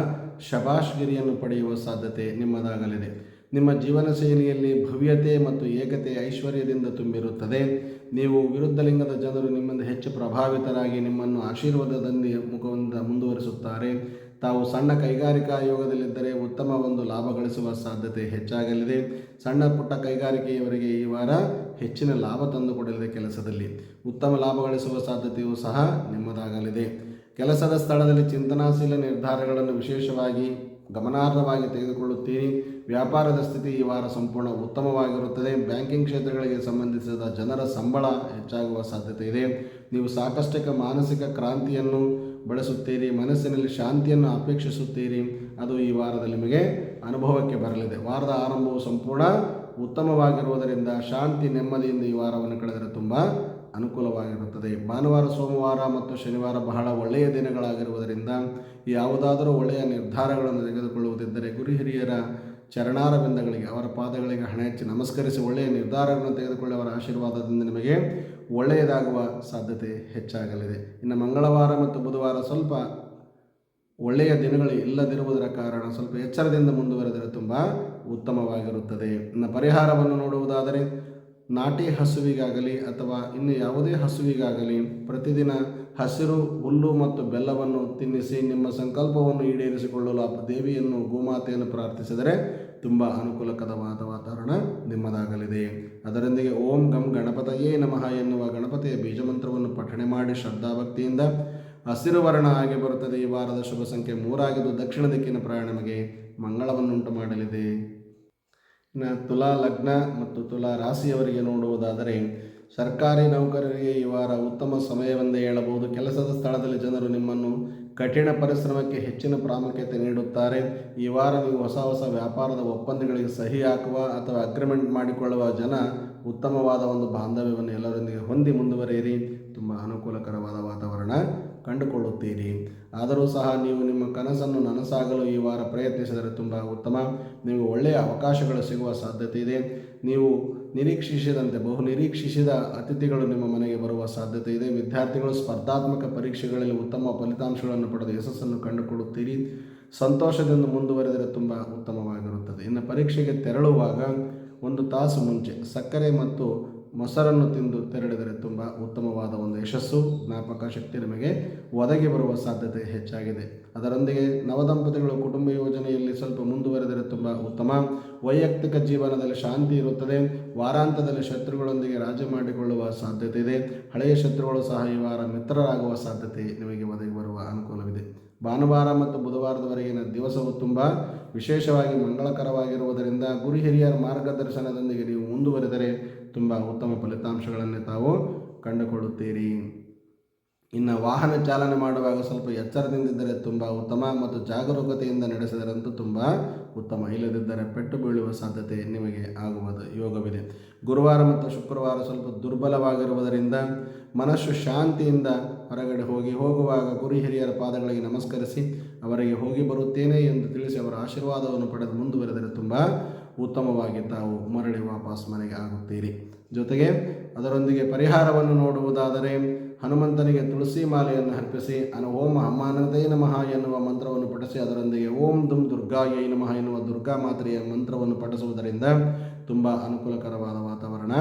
ಶಬಾಷ್ಗಿರಿಯನ್ನು ಪಡೆಯುವ ಸಾಧ್ಯತೆ ನಿಮ್ಮದಾಗಲಿದೆ. ನಿಮ್ಮ ಜೀವನ ಶೈಲಿಯಲ್ಲಿ ಭವ್ಯತೆ ಮತ್ತು ಏಕತೆ ಐಶ್ವರ್ಯದಿಂದ ತುಂಬಿರುತ್ತದೆ. ನೀವು ವಿರುದ್ಧ ಲಿಂಗದ ಜನರು ನಿಮ್ಮಿಂದ ಹೆಚ್ಚು ಪ್ರಭಾವಿತರಾಗಿ ನಿಮ್ಮನ್ನು ಆಶೀರ್ವಾದದಲ್ಲಿ ಮುಖದಿಂದ ಮುಂದುವರಿಸುತ್ತಾರೆ. ತಾವು ಸಣ್ಣ ಕೈಗಾರಿಕಾ ಆಯೋಗದಲ್ಲಿದ್ದರೆ ಉತ್ತಮ ಒಂದು ಲಾಭ ಗಳಿಸುವ ಸಾಧ್ಯತೆ ಹೆಚ್ಚಾಗಲಿದೆ. ಸಣ್ಣ ಪುಟ್ಟ ಕೈಗಾರಿಕೆಯವರಿಗೆ ಈ ವಾರ ಹೆಚ್ಚಿನ ಲಾಭ ತಂದುಕೊಡಲಿದೆ ಕೆಲಸದಲ್ಲಿ. ಉತ್ತಮ ಲಾಭ ಗಳಿಸುವ ಸಾಧ್ಯತೆಯೂ ಸಹ ನಿಮ್ಮದಾಗಲಿದೆ. ಕೆಲಸದ ಸ್ಥಳದಲ್ಲಿ ಚಿಂತನಾಶೀಲ ನಿರ್ಧಾರಗಳನ್ನು ವಿಶೇಷವಾಗಿ ಗಮನಾರ್ಹವಾಗಿ ತೆಗೆದುಕೊಳ್ಳುತ್ತೀರಿ. ವ್ಯಾಪಾರದ ಸ್ಥಿತಿ ಈ ವಾರ ಸಂಪೂರ್ಣ ಉತ್ತಮವಾಗಿರುತ್ತದೆ. ಬ್ಯಾಂಕಿಂಗ್ ಕ್ಷೇತ್ರಗಳಿಗೆ ಸಂಬಂಧಿಸಿದ ಜನರ ಸಂಬಳ ಹೆಚ್ಚಾಗುವ ಸಾಧ್ಯತೆ ಇದೆ. ನೀವು ಸಾಕಷ್ಟಕ್ಕೆ ಮಾನಸಿಕ ಕ್ರಾಂತಿಯನ್ನು ಬಳಸುತ್ತೀರಿ, ಮನಸ್ಸಿನಲ್ಲಿ ಶಾಂತಿಯನ್ನು ಅಪೇಕ್ಷಿಸುತ್ತೀರಿ. ಅದು ಈ ವಾರದಲ್ಲಿ ನಿಮಗೆ ಅನುಭವಕ್ಕೆ ಬರಲಿದೆ. ವಾರದ ಆರಂಭವು ಸಂಪೂರ್ಣ ಉತ್ತಮವಾಗಿರುವುದರಿಂದ ಶಾಂತಿ, ನೆಮ್ಮದಿಯಿಂದ ಈ ವಾರವನ್ನು ಕಳೆದರೆ ತುಂಬ ಅನುಕೂಲವಾಗಿರುತ್ತದೆ. ಭಾನುವಾರ, ಸೋಮವಾರ ಮತ್ತು ಶನಿವಾರ ಬಹಳ ಒಳ್ಳೆಯ ದಿನಗಳಾಗಿರುವುದರಿಂದ ಯಾವುದಾದರೂ ಒಳ್ಳೆಯ ನಿರ್ಧಾರಗಳನ್ನು ತೆಗೆದುಕೊಳ್ಳುವುದಿದ್ದರೆ ಗುರು ಹಿರಿಯರ ಚರಣಾರವಿಂದಗಳಿಗೆ, ಅವರ ಪಾದಗಳಿಗೆ ಹಣ ಹೆಚ್ಚಿ ನಮಸ್ಕರಿಸಿ ಒಳ್ಳೆಯ ನಿರ್ಧಾರಗಳನ್ನು ತೆಗೆದುಕೊಳ್ಳಿ ಆಶೀರ್ವಾದದಿಂದ ನಿಮಗೆ ಒಳ್ಳೆಯದಾಗುವ ಸಾಧ್ಯತೆ ಹೆಚ್ಚಾಗಲಿದೆ. ಇನ್ನು ಮಂಗಳವಾರ ಮತ್ತು ಬುಧವಾರ ಸ್ವಲ್ಪ ಒಳ್ಳೆಯ ದಿನಗಳು ಇಲ್ಲದಿರುವುದರ ಕಾರಣ ಸ್ವಲ್ಪ ಎಚ್ಚರದಿಂದ ಮುಂದುವರೆದರೆ ತುಂಬ ಉತ್ತಮವಾಗಿರುತ್ತದೆ. ಇನ್ನು ಪರಿಹಾರವನ್ನು ನೋಡುವುದಾದರೆ, ನಾಟಿ ಹಸುವಿಗಾಗಲಿ ಅಥವಾ ಇನ್ನು ಯಾವುದೇ ಹಸುವಿಗಾಗಲಿ ಪ್ರತಿದಿನ ಹಸಿರು, ಹುಲ್ಲು ಮತ್ತು ಬೆಲ್ಲವನ್ನು ತಿನ್ನಿಸಿ ನಿಮ್ಮ ಸಂಕಲ್ಪವನ್ನು ಈಡೇರಿಸಿಕೊಳ್ಳಲು ಆ ದೇವಿಯನ್ನು ಗೋಮಾತೆಯನ್ನು ಪ್ರಾರ್ಥಿಸಿದರೆ ತುಂಬ ಅನುಕೂಲಕರವಾದ ವಾತಾವರಣ ನಿಮ್ಮದಾಗಲಿದೆ. ಅದರೊಂದಿಗೆ ಓಂ ಗಂ ಗಣಪತಯೇ ನಮಃ ಎನ್ನುವ ಗಣಪತಿಯ ಬೀಜ ಮಂತ್ರವನ್ನು ಪಠಣೆ ಮಾಡಿ ಶ್ರದ್ಧಾಭಕ್ತಿಯಿಂದ ಹಸಿರು ವರ್ಣ ಆಗಿ ಬರುತ್ತದೆ. ಈ ವಾರದ ಶುಭ ಸಂಖ್ಯೆ ಮೂರಾಗಿದ್ದು ದಕ್ಷಿಣ ದಿಕ್ಕಿನ ಪ್ರಯಾಣ ನಮಗೆ ಮಂಗಳವನ್ನುಂಟು ಮಾಡಲಿದೆ. ಇನ್ನು ತುಲಾ ಲಗ್ನ ಮತ್ತು ತುಲಾ ರಾಶಿಯವರಿಗೆ ನೋಡುವುದಾದರೆ ಸರ್ಕಾರಿ ನೌಕರರಿಗೆ ಈ ವಾರ ಉತ್ತಮ ಸಮಯವೆಂದೇ ಹೇಳಬಹುದು. ಕೆಲಸದ ಸ್ಥಳದಲ್ಲಿ ಜನರು ನಿಮ್ಮನ್ನು ಕಠಿಣ ಪರಿಶ್ರಮಕ್ಕೆ ಹೆಚ್ಚಿನ ಪ್ರಾಮುಖ್ಯತೆ ನೀಡುತ್ತಾರೆ. ಈ ವಾರ ನೀವು ಹೊಸ ಹೊಸ ವ್ಯಾಪಾರದ ಒಪ್ಪಂದಗಳಿಗೆ ಸಹಿ ಹಾಕುವ ಅಥವಾ ಅಗ್ರಿಮೆಂಟ್ ಮಾಡಿಕೊಳ್ಳುವ ಜನ ಉತ್ತಮವಾದ ಒಂದು ಬಾಂಧವ್ಯವನ್ನು ಎಲ್ಲರೊಂದಿಗೆ ಹೊಂದಿ ಮುಂದುವರಿಯಿರಿ. ತುಂಬ ಅನುಕೂಲಕರವಾದ ವಾತಾವರಣ ಕಂಡುಕೊಳ್ಳುತ್ತೀರಿ. ಆದರೂ ಸಹ ನೀವು ನಿಮ್ಮ ಕನಸನ್ನು ನನಸಾಗಲು ಈ ವಾರ ಪ್ರಯತ್ನಿಸಿದರೆ ತುಂಬ ಉತ್ತಮ. ನೀವು ಒಳ್ಳೆಯ ಅವಕಾಶಗಳು ಸಿಗುವ ಸಾಧ್ಯತೆ ಇದೆ. ನೀವು ನಿರೀಕ್ಷಿಸಿದಂತೆ, ಬಹು ನಿರೀಕ್ಷಿಸಿದ ಅತಿಥಿಗಳು ನಿಮ್ಮ ಮನೆಗೆ ಬರುವ ಸಾಧ್ಯತೆ ಇದೆ. ವಿದ್ಯಾರ್ಥಿಗಳು ಸ್ಪರ್ಧಾತ್ಮಕ ಪರೀಕ್ಷೆಗಳಲ್ಲಿ ಉತ್ತಮ ಫಲಿತಾಂಶಗಳನ್ನು ಪಡೆದು ಯಶಸ್ಸನ್ನು ಕಂಡುಕೊಳ್ಳುತ್ತೀರಿ ಸಂತೋಷದಿಂದ ಮುಂದುವರೆದರೆ ತುಂಬ ಉತ್ತಮವಾಗಿರುತ್ತದೆ. ಇನ್ನು ಪರೀಕ್ಷೆಗೆ ತೆರಳುವಾಗ ಒಂದು ತಾಸು ಮುಂಚೆ, ಸಕ್ಕರೆ ಮತ್ತು ಮೊಸರನ್ನು ತಿಂದು ತೆರಳಿದರೆ ತುಂಬ ಉತ್ತಮವಾದ ಒಂದು ಯಶಸ್ಸು, ಜ್ಞಾಪಕ ಶಕ್ತಿ ನಿಮಗೆ ಒದಗಿ ಬರುವ ಸಾಧ್ಯತೆ ಹೆಚ್ಚಾಗಿದೆ. ಅದರೊಂದಿಗೆ ನವದಂಪತಿಗಳು ಕುಟುಂಬ ಯೋಜನೆಯಲ್ಲಿ ಸ್ವಲ್ಪ ಮುಂದುವರೆದರೆ ತುಂಬ ಉತ್ತಮ. ವೈಯಕ್ತಿಕ ಜೀವನದಲ್ಲಿ ಶಾಂತಿ ಇರುತ್ತದೆ. ವಾರಾಂತದಲ್ಲಿ ಶತ್ರುಗಳೊಂದಿಗೆ ರಾಜಿ ಮಾಡಿಕೊಳ್ಳುವ ಸಾಧ್ಯತೆ ಇದೆ. ಹಳೆಯ ಶತ್ರುಗಳು ಸಹ ಈ ವಾರ ಮಿತ್ರರಾಗುವ ಸಾಧ್ಯತೆ ನಿಮಗೆ ಒದಗಿ ಬರುವ ಅನುಕೂಲವಿದೆ. ಭಾನುವಾರ ಮತ್ತು ಬುಧವಾರದವರೆಗಿನ ದಿವಸವು ತುಂಬ ವಿಶೇಷವಾಗಿ ಮಂಗಳಕರವಾಗಿರುವುದರಿಂದ ಗುರು ಹಿರಿಯರ ಮಾರ್ಗದರ್ಶನದೊಂದಿಗೆ ನೀವು ಮುಂದುವರೆದರೆ ತುಂಬ ಉತ್ತಮ ಫಲಿತಾಂಶಗಳನ್ನು ತಾವು ಕಂಡುಕೊಳ್ಳುತ್ತೀರಿ. ಇನ್ನು ವಾಹನ ಚಾಲನೆ ಮಾಡುವಾಗ ಸ್ವಲ್ಪ ಎಚ್ಚರದಿಂದಿದ್ದರೆ ತುಂಬ ಉತ್ತಮ ಮತ್ತು ಜಾಗರೂಕತೆಯಿಂದ ನಡೆಸಿದರಂತೂ ತುಂಬ ಉತ್ತಮ. ಇಲ್ಲದಿದ್ದರೆ ಪೆಟ್ಟು ಬೀಳುವ ಸಾಧ್ಯತೆ ನಿಮಗೆ ಆಗುವುದು, ಯೋಗವಿದೆ. ಗುರುವಾರ ಮತ್ತು ಶುಕ್ರವಾರ ಸ್ವಲ್ಪ ದುರ್ಬಲವಾಗಿರುವುದರಿಂದ ಮನಸ್ಸು ಶಾಂತಿಯಿಂದ ಹೊರಗಡೆ ಹೋಗಿ ಹೋಗುವಾಗ ಗುರು ಹಿರಿಯರ ಪಾದಗಳಿಗೆ ನಮಸ್ಕರಿಸಿ ಅವರಿಗೆ ಹೋಗಿ ಬರುತ್ತೇನೆ ಎಂದು ತಿಳಿಸಿ ಅವರ ಆಶೀರ್ವಾದವನ್ನು ಪಡೆದು ಮುಂದುವರೆದರೆ ತುಂಬ ಉತ್ತಮವಾಗಿ ತಾವು ಮರಳಿ ವಾಪಸ್ ಮನೆಗೆ ಆಗುತ್ತೀರಿ. ಜೊತೆಗೆ ಅದರೊಂದಿಗೆ ಪರಿಹಾರವನ್ನು ನೋಡುವುದಾದರೆ ಹನುಮಂತನಿಗೆ ತುಳಸಿ ಮಾಲೆಯನ್ನು ಅರ್ಪಿಸಿ, ಅನು ಓಂ ಅಮ್ಮಾನಂದೈ ನಮಃ ಎನ್ನುವ ಮಂತ್ರವನ್ನು ಪಠಿಸಿ, ಅದರೊಂದಿಗೆ ಓಂ ದುಂ ದುರ್ಗಾಯೈ ನಮಃ ಎನ್ನುವ ದುರ್ಗಾ ಮಾತ್ರೆಯ ಮಂತ್ರವನ್ನು ಪಠಿಸುವುದರಿಂದ ತುಂಬ ಅನುಕೂಲಕರವಾದ ವಾತಾವರಣ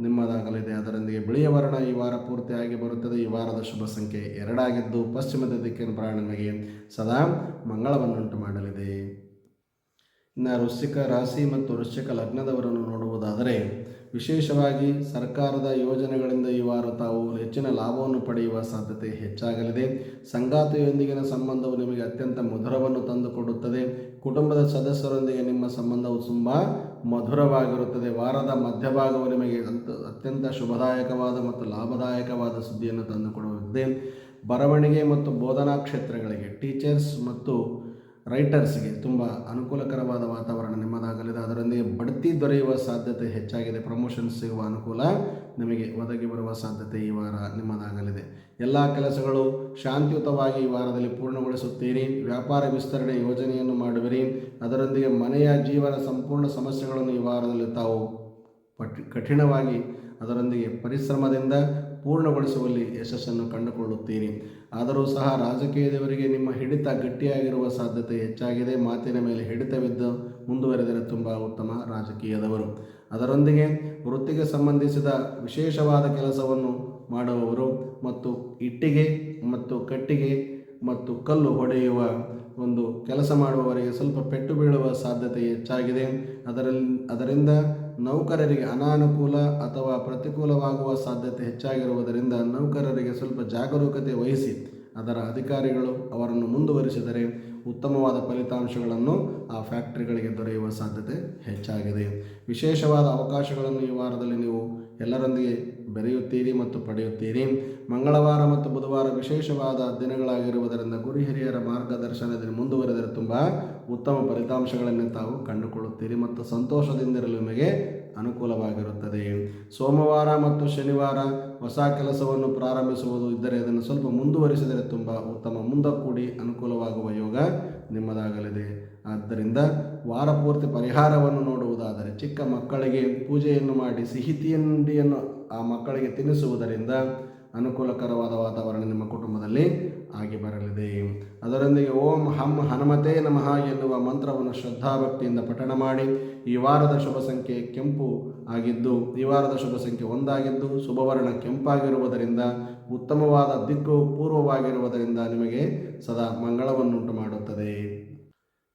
ನಿಮ್ಮದಾಗಲಿದೆ. ಅದರೊಂದಿಗೆ ಬಿಳಿಯ ವರ್ಣ ಈ ವಾರ ಪೂರ್ತಿಯಾಗಿ ಬರುತ್ತದೆ. ಈ ವಾರದ ಶುಭ ಸಂಖ್ಯೆ ಎರಡಾಗಿದ್ದು, ಪಶ್ಚಿಮದ ದಿಕ್ಕಿನ ನಿಮಗೆ ಸದಾ ಮಂಗಳವನ್ನುಂಟು ಮಾಡಲಿದೆ. ಇನ್ನು ವೃಶ್ಚಿಕ ರಾಶಿ ಮತ್ತು ವೃಶ್ಚಿಕ ಲಗ್ನದವರನ್ನು ನೋಡುವುದಾದರೆ, ವಿಶೇಷವಾಗಿ ಸರ್ಕಾರದ ಯೋಜನೆಗಳಿಂದ ಈ ವಾರ ತಾವು ಹೆಚ್ಚಿನ ಲಾಭವನ್ನು ಪಡೆಯುವ ಸಾಧ್ಯತೆ ಹೆಚ್ಚಾಗಲಿದೆ. ಸಂಗಾತಿಯೊಂದಿಗಿನ ಸಂಬಂಧವು ನಿಮಗೆ ಅತ್ಯಂತ ಮಧುರವನ್ನು ತಂದುಕೊಡುತ್ತದೆ. ಕುಟುಂಬದ ಸದಸ್ಯರೊಂದಿಗೆ ನಿಮ್ಮ ಸಂಬಂಧವು ತುಂಬ ಮಧುರವಾಗಿರುತ್ತದೆ. ವಾರದ ಮಧ್ಯಭಾಗವು ನಿಮಗೆ ಅಂತ ಅತ್ಯಂತ ಶುಭದಾಯಕವಾದ ಮತ್ತು ಲಾಭದಾಯಕವಾದ ಸುದ್ದಿಯನ್ನು ತಂದುಕೊಡುತ್ತದೆ. ಬರವಣಿಗೆ ಮತ್ತು ಬೋಧನಾ ಕ್ಷೇತ್ರಗಳಿಗೆ ಟೀಚರ್ಸ್ ಮತ್ತು ರೈಟರ್ಸ್ಗೆ ತುಂಬ ಅನುಕೂಲಕರವಾದ ವಾತಾವರಣ ನಿಮ್ಮದಾಗಲಿದೆ ಅದರೊಂದಿಗೆ ಬಡ್ತಿ ದೊರೆಯುವ ಸಾಧ್ಯತೆ ಹೆಚ್ಚಾಗಿದೆ. ಪ್ರಮೋಷನ್ಸ್ ಸಿಗುವ ಅನುಕೂಲ ನಿಮಗೆ ಒದಗಿ ಬರುವ ಸಾಧ್ಯತೆ ಈ ವಾರ ನಿಮ್ಮದಾಗಲಿದೆ. ಎಲ್ಲ ಕೆಲಸಗಳು ಶಾಂತಿಯುತವಾಗಿ ಈ ವಾರದಲ್ಲಿ ಪೂರ್ಣಗೊಳಿಸುತ್ತೀರಿ. ವ್ಯಾಪಾರ ವಿಸ್ತರಣೆ ಯೋಜನೆಯನ್ನು ಮಾಡುವಿರಿ. ಅದರೊಂದಿಗೆ ಮನೆಯ ಜೀವನ ಸಂಪೂರ್ಣ ಸಮಸ್ಯೆಗಳನ್ನು ಈ ವಾರದಲ್ಲಿ ತಾವು ಕಠಿಣವಾಗಿ ಅದರೊಂದಿಗೆ ಪರಿಶ್ರಮದಿಂದ ಪೂರ್ಣಗೊಳಿಸುವಲ್ಲಿ ಯಶಸ್ಸನ್ನು ಕಂಡುಕೊಳ್ಳುತ್ತೀರಿ. ಆದರೂ ಸಹ ರಾಜಕೀಯದವರಿಗೆ ನಿಮ್ಮ ಹಿಡಿತ ಗಟ್ಟಿಯಾಗಿರುವ ಸಾಧ್ಯತೆ ಹೆಚ್ಚಾಗಿದೆ. ಮಾತಿನ ಮೇಲೆ ಹಿಡಿತವಿದ್ದು ಮುಂದುವರೆದರೆ ತುಂಬ ಉತ್ತಮ ರಾಜಕೀಯದವರು. ಅದರೊಂದಿಗೆ ವೃತ್ತಿಗೆ ಸಂಬಂಧಿಸಿದ ವಿಶೇಷವಾದ ಕೆಲಸವನ್ನು ಮಾಡುವವರು ಮತ್ತು ಇಟ್ಟಿಗೆ ಮತ್ತು ಕಟ್ಟಿಗೆ ಮತ್ತು ಕಲ್ಲು ಹೊಡೆಯುವ ಒಂದು ಕೆಲಸ ಮಾಡುವವರಿಗೆ ಸ್ವಲ್ಪ ಪೆಟ್ಟು ಬೀಳುವ ಸಾಧ್ಯತೆ ಹೆಚ್ಚಾಗಿದೆ. ಅದರಲ್ಲಿ, ಅದರಿಂದ ನೌಕರರಿಗೆ ಅನಾನುಕೂಲ ಅಥವಾ ಪ್ರತಿಕೂಲವಾಗುವ ಸಾಧ್ಯತೆ ಹೆಚ್ಚಾಗಿರುವುದರಿಂದ ನೌಕರರಿಗೆ ಸ್ವಲ್ಪ ಜಾಗರೂಕತೆ ವಹಿಸಿ ಅದರ ಅಧಿಕಾರಿಗಳು ಅವರನ್ನು ಮುಂದುವರಿಸಿದರೆ ಉತ್ತಮವಾದ ಫಲಿತಾಂಶಗಳನ್ನು ಆ ಫ್ಯಾಕ್ಟರಿಗಳಿಗೆ ದೊರೆಯುವ ಸಾಧ್ಯತೆ ಹೆಚ್ಚಾಗಿದೆ. ವಿಶೇಷವಾದ ಅವಕಾಶಗಳನ್ನು ಈ ವಾರದಲ್ಲಿ ನೀವು ಎಲ್ಲರೊಂದಿಗೆ ಬೆರೆಯುತ್ತೀರಿ ಮತ್ತು ಪಡೆಯುತ್ತೀರಿ. ಮಂಗಳವಾರ ಮತ್ತು ಬುಧವಾರ ವಿಶೇಷವಾದ ದಿನಗಳಾಗಿರುವುದರಿಂದ ಗುರು ಹಿರಿಯರ ಮಾರ್ಗದರ್ಶನದಲ್ಲಿ ಮುಂದುವರೆದರೆ ತುಂಬ ಉತ್ತಮ ಫಲಿತಾಂಶಗಳನ್ನು ತಾವು ಕಂಡುಕೊಳ್ಳುತ್ತೀರಿ ಮತ್ತು ಸಂತೋಷದಿಂದಿರಲು ನಿಮಗೆ ಅನುಕೂಲವಾಗಿರುತ್ತದೆ. ಸೋಮವಾರ ಮತ್ತು ಶನಿವಾರ ಹೊಸ ಕೆಲಸವನ್ನು ಪ್ರಾರಂಭಿಸುವುದು ಇದ್ದರೆ ಅದನ್ನು ಸ್ವಲ್ಪ ಮುಂದುವರಿಸಿದರೆ ತುಂಬ ಉತ್ತಮ. ಮುಂದಕ್ಕೂಡಿ ಅನುಕೂಲವಾಗುವ ಯೋಗ ನಿಮ್ಮದಾಗಲಿದೆ. ಆದ್ದರಿಂದ ವಾರ ಪೂರ್ತಿ ಪರಿಹಾರವನ್ನು ನೋಡುವುದಾದರೆ ಚಿಕ್ಕ ಮಕ್ಕಳಿಗೆ ಪೂಜೆಯನ್ನು ಮಾಡಿ ಸಿಹಿ ತಿಂಡಿಯನ್ನು ಆ ಮಕ್ಕಳಿಗೆ ತಿನ್ನಿಸುವುದರಿಂದ ಅನುಕೂಲಕರವಾದ ವಾತಾವರಣ ನಿಮ್ಮ ಕುಟುಂಬದಲ್ಲಿ ಆಗಿ ಬರಲಿದೆ. ಅದರೊಂದಿಗೆ ಓಂ ಹಂ ಹನುಮತೇ ನಮಃ ಎನ್ನುವ ಮಂತ್ರವನ್ನು ಶ್ರದ್ಧಾಭಕ್ತಿಯಿಂದ ಪಠಣ ಮಾಡಿ. ಈ ವಾರದ ಶುಭ ಸಂಖ್ಯೆ ಕೆಂಪು ಆಗಿದ್ದು, ಈ ವಾರದ ಶುಭ ಸಂಖ್ಯೆ ಒಂದಾಗಿದ್ದು, ಶುಭವರ್ಣ ಕೆಂಪಾಗಿರುವುದರಿಂದ, ಉತ್ತಮವಾದ ದಿಕ್ಕು ಪೂರ್ವವಾಗಿರುವುದರಿಂದ ನಿಮಗೆ ಸದಾ ಮಂಗಳವನ್ನುಂಟು ಮಾಡುತ್ತದೆ.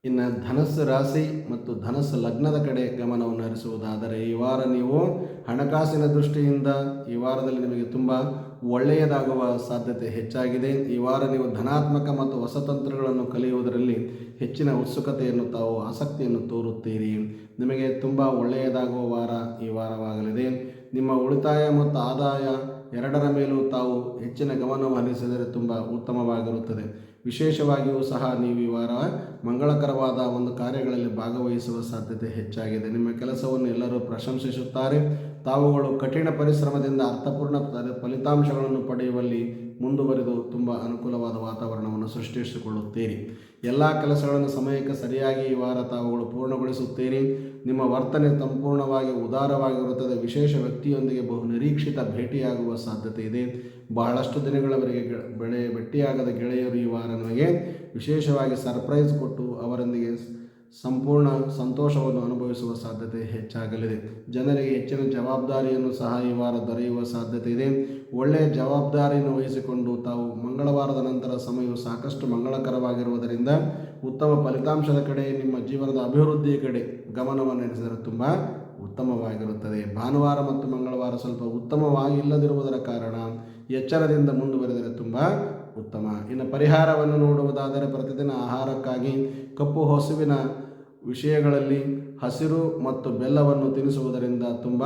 ಇನ್ನು ಧನಸ್ಸು ರಾಶಿ ಮತ್ತು ಧನಸ್ಸು ಲಗ್ನದ ಕಡೆ ಗಮನವನ್ನು ಹರಿಸುವುದಾದರೆ, ಈ ವಾರ ನೀವು ಹಣಕಾಸಿನ ದೃಷ್ಟಿಯಿಂದ, ಈ ವಾರದಲ್ಲಿ ನಿಮಗೆ ತುಂಬ ಒಳ್ಳೆಯದಾಗುವ ಸಾಧ್ಯತೆ ಹೆಚ್ಚಾಗಿದೆ. ಈ ವಾರ ನೀವು ಧನಾತ್ಮಕ ಮತ್ತು ಹೊಸ ತಂತ್ರಗಳನ್ನು ಕಲಿಯುವುದರಲ್ಲಿ ಹೆಚ್ಚಿನ ಉತ್ಸುಕತೆಯನ್ನು ತಾವು ಆಸಕ್ತಿಯನ್ನು ತೋರುತ್ತೀರಿ. ನಿಮಗೆ ತುಂಬ ಒಳ್ಳೆಯದಾಗುವ ವಾರ ಈ ವಾರವಾಗಲಿದೆ. ನಿಮ್ಮ ಉಳಿತಾಯ ಮತ್ತು ಆದಾಯ ಎರಡರ ಮೇಲೂ ತಾವು ಹೆಚ್ಚಿನ ಗಮನವನ್ನು ಹರಿಸಿದರೆ ತುಂಬ ಉತ್ತಮವಾಗಿರುತ್ತದೆ. ವಿಶೇಷವಾಗಿಯೂ ಸಹ ನೀವು ಈ ವಾರ ಮಂಗಳಕರವಾದ ಒಂದು ಕಾರ್ಯಗಳಲ್ಲಿ ಭಾಗವಹಿಸುವ ಸಾಧ್ಯತೆ ಹೆಚ್ಚಾಗಿದೆ. ನಿಮ್ಮ ಕೆಲಸವನ್ನು ಎಲ್ಲರೂ ಪ್ರಶಂಸಿಸುತ್ತಾರೆ. ತಾವುಗಳು ಕಠಿಣ ಪರಿಶ್ರಮದಿಂದ ಅರ್ಥಪೂರ್ಣ ಫಲ- ಫಲಿತಾಂಶಗಳನ್ನು ಪಡೆಯುವಲ್ಲಿ ಮುಂದುವರೆದು ತುಂಬ ಅನುಕೂಲವಾದ ವಾತಾವರಣವನ್ನು ಸೃಷ್ಟಿಸಿಕೊಳ್ಳುತ್ತೀರಿ. ಎಲ್ಲ ಕೆಲಸಗಳನ್ನು ಸಮಯಕ್ಕೆ ಸರಿಯಾಗಿ ಈ ವಾರ ತಾವುಗಳು ಪೂರ್ಣಗೊಳಿಸುತ್ತೀರಿ. ನಿಮ್ಮ ವರ್ತನೆ ಸಂಪೂರ್ಣವಾಗಿ ಉದಾರವಾಗಿರುತ್ತದೆ. ವಿಶೇಷ ವ್ಯಕ್ತಿಯೊಂದಿಗೆ ಬಹು ನಿರೀಕ್ಷಿತ ಭೇಟಿಯಾಗುವ ಸಾಧ್ಯತೆ ಇದೆ. ಬಹಳಷ್ಟು ದಿನಗಳವರೆಗೆ ಬೆಳೆ ಭೇಟಿಯಾಗದ ಗೆಳೆಯರು ಈ ವಾರ ನಮಗೆ ವಿಶೇಷವಾಗಿ ಸರ್ಪ್ರೈಸ್ ಕೊಟ್ಟು ಅವರೊಂದಿಗೆ ಸಂಪೂರ್ಣ ಸಂತೋಷವನ್ನು ಅನುಭವಿಸುವ ಸಾಧ್ಯತೆ ಹೆಚ್ಚಾಗಲಿದೆ. ಜನರಿಗೆ ಹೆಚ್ಚಿನ ಜವಾಬ್ದಾರಿಯನ್ನು ಸಹ ಈ ವಾರ ದೊರೆಯುವ ಸಾಧ್ಯತೆ ಇದೆ. ಒಳ್ಳೆಯ ಜವಾಬ್ದಾರಿಯನ್ನು ವಹಿಸಿಕೊಂಡು ತಾವು ಮಂಗಳವಾರದ ನಂತರ ಸಮಯವು ಸಾಕಷ್ಟು ಮಂಗಳಕರವಾಗಿರುವುದರಿಂದ ಉತ್ತಮ ಫಲಿತಾಂಶದ ಕಡೆ, ನಿಮ್ಮ ಜೀವನದ ಅಭಿವೃದ್ಧಿಯ ಕಡೆ ಗಮನವನ್ನು ನಡೆಸಿದರೆ ತುಂಬ ಉತ್ತಮವಾಗಿರುತ್ತದೆ. ಭಾನುವಾರ ಮತ್ತು ಮಂಗಳವಾರ ಸ್ವಲ್ಪ ಉತ್ತಮವಾಗಿ ಇಲ್ಲದಿರುವುದರ ಕಾರಣ ಎಚ್ಚರದಿಂದ ಮುಂದುವರೆದರೆ ತುಂಬ ಉತ್ತಮ. ಇನ್ನು ಪರಿಹಾರವನ್ನು ನೋಡುವುದಾದರೆ ಪ್ರತಿದಿನ ಆಹಾರಕ್ಕಾಗಿ ಕಪ್ಪು ಹಸುವಿನ ವಿಷಯಗಳಲ್ಲಿ ಹಸಿರು ಮತ್ತು ಬೆಲ್ಲವನ್ನು ತಿನ್ನಿಸುವುದರಿಂದ ತುಂಬ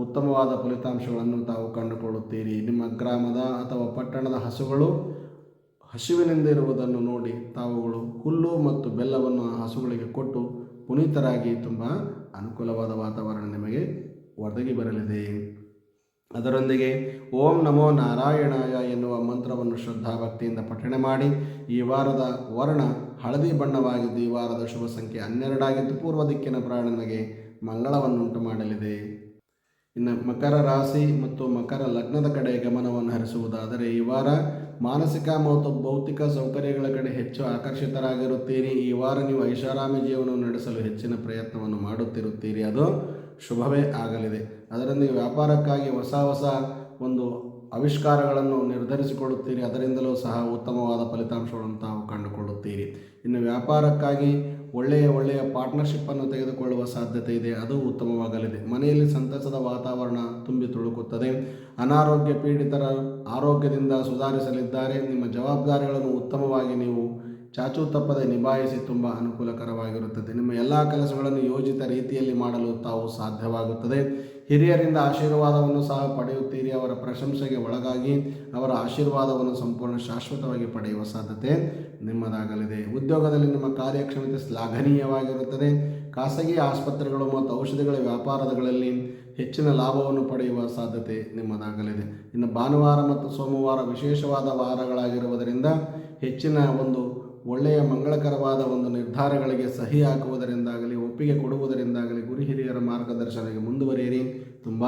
ಉತ್ತಮವಾದ ಫಲಿತಾಂಶಗಳನ್ನು ತಾವು ಕಂಡುಕೊಳ್ಳುತ್ತೀರಿ. ನಿಮ್ಮ ಗ್ರಾಮದ ಅಥವಾ ಪಟ್ಟಣದ ಹಸುಗಳು ಹಸಿವಿನಿಂದ ಇರುವುದನ್ನು ನೋಡಿ ತಾವುಗಳು ಹುಲ್ಲು ಮತ್ತು ಬೆಲ್ಲವನ್ನು ಆ ಹಸುಗಳಿಗೆ ಕೊಟ್ಟು ಪುನೀತರಾಗಿ ತುಂಬ ಅನುಕೂಲವಾದ ವಾತಾವರಣ ನಿಮಗೆ ಒದಗಿ ಬರಲಿದೆ. ಅದರೊಂದಿಗೆ ಓಂ ನಮೋ ನಾರಾಯಣಾಯ ಎನ್ನುವ ಮಂತ್ರವನ್ನು ಶ್ರದ್ಧಾಭಕ್ತಿಯಿಂದ ಪಠಣೆ ಮಾಡಿ, ಈ ವಾರದ ವರ್ಣ ಹಳದಿ ಬಣ್ಣವಾಗಿದ್ದು ಈ ವಾರದ ಶುಭ ಸಂಖ್ಯೆ ಹನ್ನೆರಡಾಗಿದ್ದು ಪೂರ್ವ ದಿಕ್ಕಿನ ಪ್ರಾಣನಿಗೆ ಮಂಗಳವನ್ನುಂಟು ಮಾಡಲಿದೆ. ಇನ್ನು ಮಕರ ರಾಶಿ ಮತ್ತು ಮಕರ ಲಗ್ನದ ಕಡೆ ಗಮನವನ್ನು ಹರಿಸುವುದಾದರೆ, ಈ ವಾರ ಮಾನಸಿಕ ಮತ್ತು ಭೌತಿಕ ಸೌಕರ್ಯಗಳ ಕಡೆ ಹೆಚ್ಚು ಆಕರ್ಷಿತರಾಗಿರುತ್ತೀರಿ. ಈ ವಾರ ನೀವು ಐಷಾರಾಮಿ ಜೀವನವನ್ನು ನಡೆಸಲು ಹೆಚ್ಚಿನ ಪ್ರಯತ್ನವನ್ನು ಮಾಡುತ್ತಿರುತ್ತೀರಿ. ಅದು ಶುಭವೇ ಆಗಲಿದೆ. ಅದರೊಂದಿಗೆ ವ್ಯಾಪಾರಕ್ಕಾಗಿ ಹೊಸ ಹೊಸ ಒಂದು ಆವಿಷ್ಕಾರಗಳನ್ನು ನಿರ್ಧರಿಸಿಕೊಳ್ಳುತ್ತೀರಿ. ಅದರಿಂದಲೂ ಸಹ ಉತ್ತಮವಾದ ಫಲಿತಾಂಶಗಳನ್ನು ತಾವು ಕಂಡುಕೊಳ್ಳುತ್ತೀರಿ. ಇನ್ನು ವ್ಯಾಪಾರಕ್ಕಾಗಿ ಒಳ್ಳೆಯ ಒಳ್ಳೆಯ ಪಾರ್ಟ್ನರ್ಶಿಪ್ಪನ್ನು ತೆಗೆದುಕೊಳ್ಳುವ ಸಾಧ್ಯತೆ ಇದೆ. ಅದು ಉತ್ತಮವಾಗಲಿದೆ. ಮನೆಯಲ್ಲಿ ಸಂತಸದ ವಾತಾವರಣ ತುಂಬಿ ತುಳುಕುತ್ತದೆ. ಅನಾರೋಗ್ಯ ಪೀಡಿತರ ಆರೋಗ್ಯದಿಂದ ಸುಧಾರಿಸಲಿದ್ದಾರೆ. ನಿಮ್ಮ ಜವಾಬ್ದಾರಿಗಳನ್ನು ಉತ್ತಮವಾಗಿ ನೀವು ಚಾಚು ತಪ್ಪದೆ ನಿಭಾಯಿಸಿ ತುಂಬ ಅನುಕೂಲಕರವಾಗಿರುತ್ತದೆ. ನಿಮ್ಮ ಎಲ್ಲ ಕೆಲಸಗಳನ್ನು ಯೋಜಿತ ರೀತಿಯಲ್ಲಿ ಮಾಡಲು ತಾವು ಸಾಧ್ಯವಾಗುತ್ತದೆ. ಹಿರಿಯರಿಂದ ಆಶೀರ್ವಾದವನ್ನು ಸಹ ಪಡೆಯುತ್ತೀರಿ. ಅವರ ಪ್ರಶಂಸೆಗೆ ಒಳಗಾಗಿ ಅವರ ಆಶೀರ್ವಾದವನ್ನು ಸಂಪೂರ್ಣ ಶಾಶ್ವತವಾಗಿ ಪಡೆಯುವ ಸಾಧ್ಯತೆ ನಿಮ್ಮದಾಗಲಿದೆ. ಉದ್ಯೋಗದಲ್ಲಿ ನಿಮ್ಮ ಕಾರ್ಯಕ್ಷಮತೆ ಶ್ಲಾಘನೀಯವಾಗಿರುತ್ತದೆ. ಖಾಸಗಿ ಆಸ್ಪತ್ರೆಗಳು ಮತ್ತು ಔಷಧಿಗಳ ವ್ಯಾಪಾರಗಳಲ್ಲಿ ಹೆಚ್ಚಿನ ಲಾಭವನ್ನು ಪಡೆಯುವ ಸಾಧ್ಯತೆ ನಿಮ್ಮದಾಗಲಿದೆ. ಇನ್ನು ಭಾನುವಾರ ಮತ್ತು ಸೋಮವಾರ ವಿಶೇಷವಾದ ವಾರಗಳಾಗಿರುವುದರಿಂದ ಹೆಚ್ಚಿನ ಒಂದು ಒಳ್ಳೆಯ ಮಂಗಳಕರವಾದ ಒಂದು ನಿರ್ಧಾರಗಳಿಗೆ ಸಹಿ ಹಾಕುವುದರಿಂದಾಗಲಿ ಒಪ್ಪಿಗೆ ಕೊಡುವುದರಿಂದಾಗಲಿ ಗುರು ಹಿರಿಯರ ಮಾರ್ಗದರ್ಶನಕ್ಕೆ ಮುಂದುವರಿಯಿರಿ. ತುಂಬ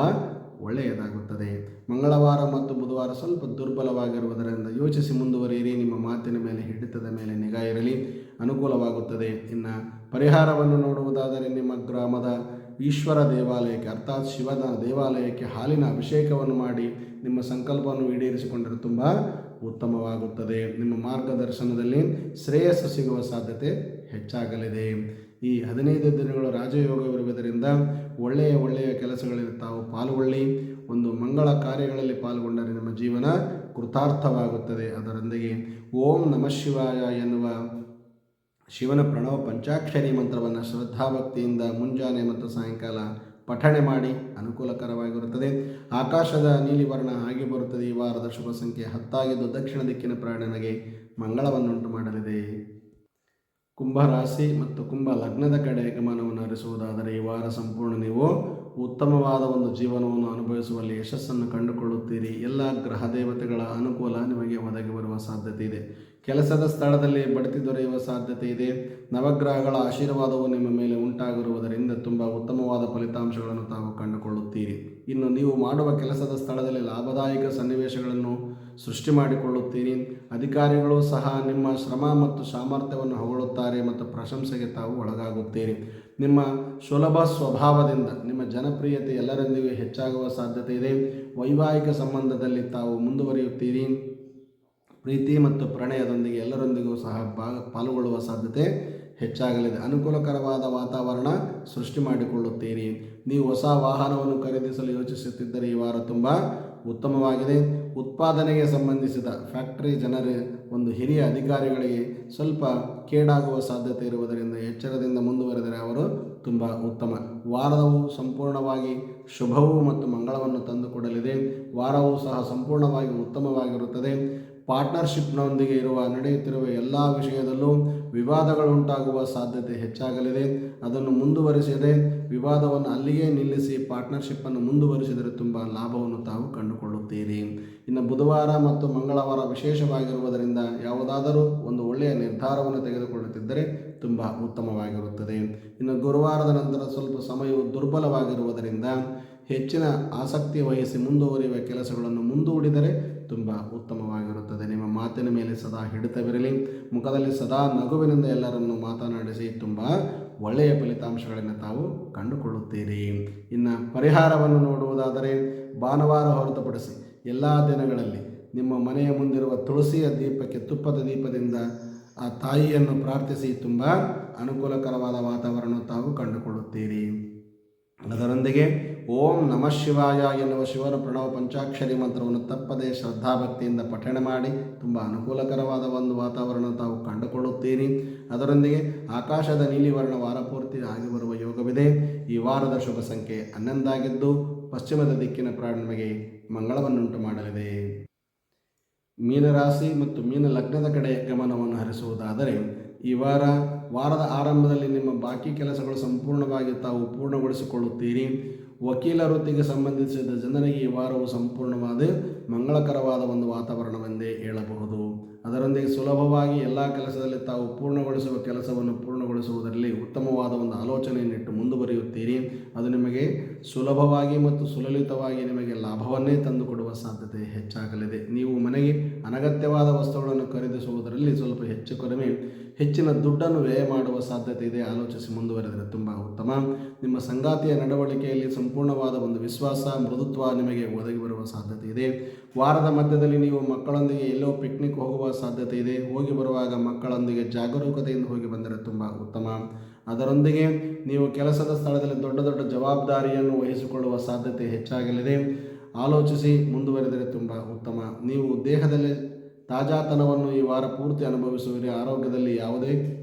ಒಳ್ಳೆಯದಾಗುತ್ತದೆ. ಮಂಗಳವಾರ ಮತ್ತು ಬುಧವಾರ ಸ್ವಲ್ಪ ದುರ್ಬಲವಾಗಿರುವುದರಿಂದ ಯೋಚಿಸಿ ಮುಂದುವರಿಯಿರಿ. ನಿಮ್ಮ ಮಾತಿನ ಮೇಲೆ ಹಿಡಿತದ ಮೇಲೆ ನಿಗಾ ಇರಲಿ. ಅನುಕೂಲವಾಗುತ್ತದೆ. ಇನ್ನು ಪರಿಹಾರವನ್ನು ನೋಡುವುದಾದರೆ ನಿಮ್ಮ ಗ್ರಾಮದ ಈಶ್ವರ ದೇವಾಲಯಕ್ಕೆ, ಅರ್ಥಾತ್ ಶಿವನ ದೇವಾಲಯಕ್ಕೆ ಹಾಲಿನ ಅಭಿಷೇಕವನ್ನು ಮಾಡಿ ನಿಮ್ಮ ಸಂಕಲ್ಪವನ್ನು ಈಡೇರಿಸಿಕೊಂಡರೆ. ತುಂಬ ಉತ್ತಮವಾಗುತ್ತದೆ. ನಿಮ್ಮ ಮಾರ್ಗದರ್ಶನದಲ್ಲಿ ಶ್ರೇಯಸ್ಸು ಸಿಗುವ ಸಾಧ್ಯತೆ ಹೆಚ್ಚಾಗಲಿದೆ. ಈ ಹದಿನೈದು ದಿನಗಳು ರಾಜಯೋಗವಿರುವುದರಿಂದ ಒಳ್ಳೆಯ ಒಳ್ಳೆಯ ಕೆಲಸಗಳಲ್ಲಿ ತಾವು ಪಾಲ್ಗೊಳ್ಳಿ. ಒಂದು ಮಂಗಳ ಕಾರ್ಯಗಳಲ್ಲಿ ಪಾಲ್ಗೊಂಡರೆ ನಮ್ಮ ಜೀವನ ಕೃತಾರ್ಥವಾಗುತ್ತದೆ. ಅದರೊಂದಿಗೆ ಓಂ ನಮಃ ಶಿವಾಯ ಎನ್ನುವ ಶಿವನ ಪ್ರಣವ ಪಂಚಾಕ್ಷರಿ ಮಂತ್ರವನ್ನು ಶ್ರದ್ಧಾಭಕ್ತಿಯಿಂದ ಮುಂಜಾನೆ ಮತ್ತು ಸಾಯಂಕಾಲ ಪಠಣೆ ಮಾಡಿ ಅನುಕೂಲಕರವಾಗಿರುತ್ತದೆ. ಆಕಾಶದ ನೀಲಿ ವರ್ಣ ಹಾಗೆ ಬರುತ್ತದೆ. ಈ ವಾರದ ಶುಭ ಸಂಖ್ಯೆ ಹತ್ತಾಗಿದ್ದು ದಕ್ಷಿಣ ದಿಕ್ಕಿನ ಪ್ರಾಣನಿಗೆ ಮಂಗಳವನ್ನುಂಟು ಮಾಡಲಿದೆ. ಕುಂಭ ರಾಶಿ ಮತ್ತು ಕುಂಭ ಲಗ್ನದ ಕಡೆ ಗಮನವನ್ನು ಹರಿಸುವುದಾದರೆ ಈ ವಾರ ಸಂಪೂರ್ಣ ನೀವು ಉತ್ತಮವಾದ ಒಂದು ಜೀವನವನ್ನು ಅನುಭವಿಸುವಲ್ಲಿ ಯಶಸ್ಸನ್ನು ಕಂಡುಕೊಳ್ಳುತ್ತೀರಿ. ಎಲ್ಲ ಗ್ರಹ ದೇವತೆಗಳ ಅನುಕೂಲ ನಿಮಗೆ ಒದಗಿ ಬರುವ ಸಾಧ್ಯತೆ ಇದೆ. ಕೆಲಸದ ಸ್ಥಳದಲ್ಲಿ ಬಡ್ತಿ ದೊರೆಯುವ ಸಾಧ್ಯತೆ ಇದೆ. ನವಗ್ರಹಗಳ ಆಶೀರ್ವಾದವು ನಿಮ್ಮ ಮೇಲೆ ಉಂಟಾಗಿರುವುದರಿಂದ ತುಂಬ ಉತ್ತಮವಾದ ಫಲಿತಾಂಶಗಳನ್ನು ತಾವು ಕಂಡುಕೊಳ್ಳುತ್ತೀರಿ. ಇನ್ನು ನೀವು ಮಾಡುವ ಕೆಲಸದ ಸ್ಥಳದಲ್ಲಿ ಲಾಭದಾಯಕ ಸನ್ನಿವೇಶಗಳನ್ನು ಸೃಷ್ಟಿ ಮಾಡಿಕೊಳ್ಳುತ್ತೀರಿ. ಅಧಿಕಾರಿಗಳು ಸಹ ನಿಮ್ಮ ಶ್ರಮ ಮತ್ತು ಸಾಮರ್ಥ್ಯವನ್ನು ಹೊಗಳುತ್ತಾರೆ ಮತ್ತು ಪ್ರಶಂಸೆಗೆ ತಾವು ಒಳಗಾಗುತ್ತೀರಿ. ನಿಮ್ಮ ಸುಲಭ ಸ್ವಭಾವದಿಂದ, ನಿಮ್ಮ ಜನಪ್ರಿಯತೆ ಎಲ್ಲರೊಂದಿಗೆ ಹೆಚ್ಚಾಗುವ ಸಾಧ್ಯತೆ ಇದೆ. ವೈವಾಹಿಕ ಸಂಬಂಧದಲ್ಲಿ ತಾವು ಮುಂದುವರಿಯುತ್ತೀರಿ. ಪ್ರೀತಿ ಮತ್ತು ಪ್ರಣಯದೊಂದಿಗೆ ಎಲ್ಲರೊಂದಿಗೂ ಸಹ ಭಾಗ ಪಾಲ್ಗೊಳ್ಳುವ ಸಾಧ್ಯತೆ ಹೆಚ್ಚಾಗಲಿದೆ. ಅನುಕೂಲಕರವಾದ ವಾತಾವರಣ ಸೃಷ್ಟಿ ಮಾಡಿಕೊಳ್ಳುತ್ತೀರಿ. ನೀವು ಹೊಸ ವಾಹನವನ್ನು ಖರೀದಿಸಲು ಯೋಚಿಸುತ್ತಿದ್ದರೆ ಈ ವಾರ ತುಂಬ ಉತ್ತಮವಾಗಿದೆ. ಉತ್ಪಾದನೆಗೆ ಸಂಬಂಧಿಸಿದ ಫ್ಯಾಕ್ಟರಿ ಜನರೇ ಒಂದು ಹಿರಿಯ ಅಧಿಕಾರಿಗಳಿಗೆ ಸ್ವಲ್ಪ ಕೇಡಾಗುವ ಸಾಧ್ಯತೆ ಇರುವುದರಿಂದ ಎಚ್ಚರದಿಂದ ಮುಂದುವರೆದರೆ ಅವರು ತುಂಬ ಉತ್ತಮ. ವಾರವು ಸಂಪೂರ್ಣವಾಗಿ ಶುಭವು ಮತ್ತು ಮಂಗಳವನ್ನು ತಂದುಕೊಡಲಿದೆ ವಾರವೂ ಸಹ ಸಂಪೂರ್ಣವಾಗಿ ಉತ್ತಮವಾಗಿರುತ್ತದೆ. ಪಾರ್ಟ್ನರ್ಶಿಪ್ನೊಂದಿಗೆ ಇರುವ ನಡೆಯುತ್ತಿರುವ ಎಲ್ಲ ವಿಷಯದಲ್ಲೂ ವಿವಾದಗಳು ಉಂಟಾಗುವ ಸಾಧ್ಯತೆ ಹೆಚ್ಚಾಗಲಿದೆ. ಅದನ್ನು ಮುಂದುವರಿಸದೆ ವಿವಾದವನ್ನು ಅಲ್ಲಿಯೇ ನಿಲ್ಲಿಸಿ ಪಾರ್ಟ್ನರ್ಶಿಪ್ಪನ್ನು ಮುಂದುವರಿಸಿದರೆ ತುಂಬ ಲಾಭವನ್ನು ತಾವು ಕಂಡುಕೊಳ್ಳುತ್ತೀರಿ. ಇನ್ನು ಬುಧವಾರ ಮತ್ತು ಮಂಗಳವಾರ ವಿಶೇಷವಾಗಿರುವುದರಿಂದ ಯಾವುದಾದರೂ ಒಂದು ಒಳ್ಳೆಯ ನಿರ್ಧಾರವನ್ನು ತೆಗೆದುಕೊಳ್ಳುತ್ತಿದ್ದರೆ ತುಂಬ ಉತ್ತಮವಾಗಿರುತ್ತದೆ. ಇನ್ನು ಗುರುವಾರದ ನಂತರ ಸ್ವಲ್ಪ ಸಮಯವು ದುರ್ಬಲವಾಗಿರುವುದರಿಂದ ಹೆಚ್ಚಿನ ಆಸಕ್ತಿ ವಹಿಸಿ ಮುಂದುವರಿಯುವ ಕೆಲಸಗಳನ್ನು ಮುಂದೂಡಿದರೆ ತುಂಬ ಉತ್ತಮವಾಗಿರುತ್ತದೆ. ನಿಮ್ಮ ಮಾತಿನ ಮೇಲೆ ಸದಾ ಹಿಡಿತವಿರಲಿ. ಮುಖದಲ್ಲಿ ಸದಾ ನಗುವಿನಿಂದ ಎಲ್ಲರನ್ನು ಮಾತನಾಡಿಸಿ ತುಂಬ ಒಳ್ಳೆಯ ಫಲಿತಾಂಶಗಳನ್ನು ತಾವು ಕಂಡುಕೊಳ್ಳುತ್ತೀರಿ. ಇನ್ನು ಪರಿಹಾರವನ್ನು ನೋಡುವುದಾದರೆ ಭಾನುವಾರ ಹೊರತುಪಡಿಸಿ ಎಲ್ಲ ದಿನಗಳಲ್ಲಿ ನಿಮ್ಮ ಮನೆಯ ಮುಂದಿರುವ ತುಳಸಿಯ ದೀಪಕ್ಕೆ ತುಪ್ಪದ ದೀಪದಿಂದ ಆ ತಾಯಿಯನ್ನು ಪ್ರಾರ್ಥಿಸಿ ತುಂಬ ಅನುಕೂಲಕರವಾದ ವಾತಾವರಣ ತಾವು ಕಂಡುಕೊಳ್ಳುತ್ತೀರಿ. ಅದರೊಂದಿಗೆ ಓಂ ನಮಃ ಶಿವಾಯ ಎನ್ನುವ ಶಿವನ ಪ್ರಣವ ಪಂಚಾಕ್ಷರಿ ಮಂತ್ರವನ್ನು ತಪ್ಪದೆ ಶ್ರದ್ಧಾಭಕ್ತಿಯಿಂದ ಪಠಣ ಮಾಡಿ, ತುಂಬ ಅನುಕೂಲಕರವಾದ ಒಂದು ವಾತಾವರಣ ತಾವು ಕಂಡುಕೊಳ್ಳುತ್ತೀರಿ. ಅದರೊಂದಿಗೆ ಆಕಾಶದ ನೀಲಿ ವರ್ಣ ವಾರಪೂರ್ತಿ ಆಗಿ ಬರುವ ಯೋಗವಿದೆ. ಈ ವಾರದ ಶುಭ ಸಂಖ್ಯೆ ಹನ್ನೊಂದಾಗಿದ್ದು, ಪಶ್ಚಿಮದ ದಿಕ್ಕಿನ ಪ್ರಾಣ ನಮಗೆ ಮಂಗಳವನ್ನುಂಟು ಮಾಡಲಿದೆ. ಮೀನರಾಶಿ ಮತ್ತು ಮೀನ ಲಗ್ನದ ಕಡೆ ಗಮನವನ್ನು ಹರಿಸುವುದಾದರೆ, ಈ ವಾರ, ವಾರದ ಆರಂಭದಲ್ಲಿ ನಿಮ್ಮ ಬಾಕಿ ಕೆಲಸಗಳು ಸಂಪೂರ್ಣವಾಗಿ ತಾವು ಪೂರ್ಣಗೊಳಿಸಿಕೊಳ್ಳುತ್ತೀರಿ. ವಕೀಲ ವೃತ್ತಿಗೆ ಸಂಬಂಧಿಸಿದ ಜನರಿಗೆ ಈ ವಾರವು ಸಂಪೂರ್ಣವಾದ ಮಂಗಳಕರವಾದ ಒಂದು ವಾತಾವರಣವೆಂದೇ ಹೇಳಬಹುದು. ಅದರೊಂದಿಗೆ ಸುಲಭವಾಗಿ ಎಲ್ಲ ಕೆಲಸದಲ್ಲಿ ತಾವು ಪೂರ್ಣಗೊಳಿಸುವ ಕೆಲಸವನ್ನು ಪೂರ್ಣಗೊಳಿಸುವುದರಲ್ಲಿ ಉತ್ತಮವಾದ ಒಂದು ಆಲೋಚನೆಯನ್ನಿಟ್ಟು ಮುಂದುವರಿಯುತ್ತೀರಿ. ಅದು ನಿಮಗೆ ಸುಲಭವಾಗಿ ಮತ್ತು ಸುಲಲಿತವಾಗಿ ನಿಮಗೆ ಲಾಭವನ್ನೇ ತಂದುಕೊಡುವ ಸಾಧ್ಯತೆ ಹೆಚ್ಚಾಗಲಿದೆ. ನೀವು ಮನೆಗೆ ಅನಗತ್ಯವಾದ ವಸ್ತುಗಳನ್ನು ಖರೀದಿಸುವುದರಲ್ಲಿ ಸ್ವಲ್ಪ ಹೆಚ್ಚು ಕಡಿಮೆ, ಹೆಚ್ಚಿನ ದುಡ್ಡನ್ನು ವ್ಯಯ ಮಾಡುವ ಸಾಧ್ಯತೆ ಇದೆ. ಆಲೋಚಿಸಿ ಮುಂದುವರೆದರೆ ತುಂಬ ಉತ್ತಮ. ನಿಮ್ಮ ಸಂಗಾತಿಯ ನಡವಳಿಕೆಯಲ್ಲಿ ಸಂಪೂರ್ಣವಾದ ಒಂದು ವಿಶ್ವಾಸ, ಮೃದುತ್ವ ನಿಮಗೆ ಒದಗಿ ಬರುವ ಸಾಧ್ಯತೆ ಇದೆ. ವಾರದ ಮಧ್ಯದಲ್ಲಿ ನೀವು ಮಕ್ಕಳೊಂದಿಗೆ ಎಲ್ಲೋ ಪಿಕ್ನಿಕ್ ಹೋಗುವ ಸಾಧ್ಯತೆ ಇದೆ. ಹೋಗಿ ಬರುವಾಗ ಮಕ್ಕಳೊಂದಿಗೆ ಜಾಗರೂಕತೆಯಿಂದ ಹೋಗಿ ಬಂದರೆ ತುಂಬ ಉತ್ತಮ. ಅದರೊಂದಿಗೆ ನೀವು ಕೆಲಸದ ಸ್ಥಳದಲ್ಲಿ ದೊಡ್ಡ ದೊಡ್ಡ ಜವಾಬ್ದಾರಿಯನ್ನು ವಹಿಸಿಕೊಳ್ಳುವ ಸಾಧ್ಯತೆ ಹೆಚ್ಚಾಗಲಿದೆ. ಆಲೋಚಿಸಿ ಮುಂದುವರೆದರೆ ತುಂಬ ಉತ್ತಮ. ನೀವು ದೇಹದಲ್ಲಿ ತಾಜಾತನವನ್ನು ಈ ವಾರ ಪೂರ್ತಿ ಅನುಭವಿಸುವಿರಿ. ಆರೋಗ್ಯದಲ್ಲಿ ಯಾವುದೇ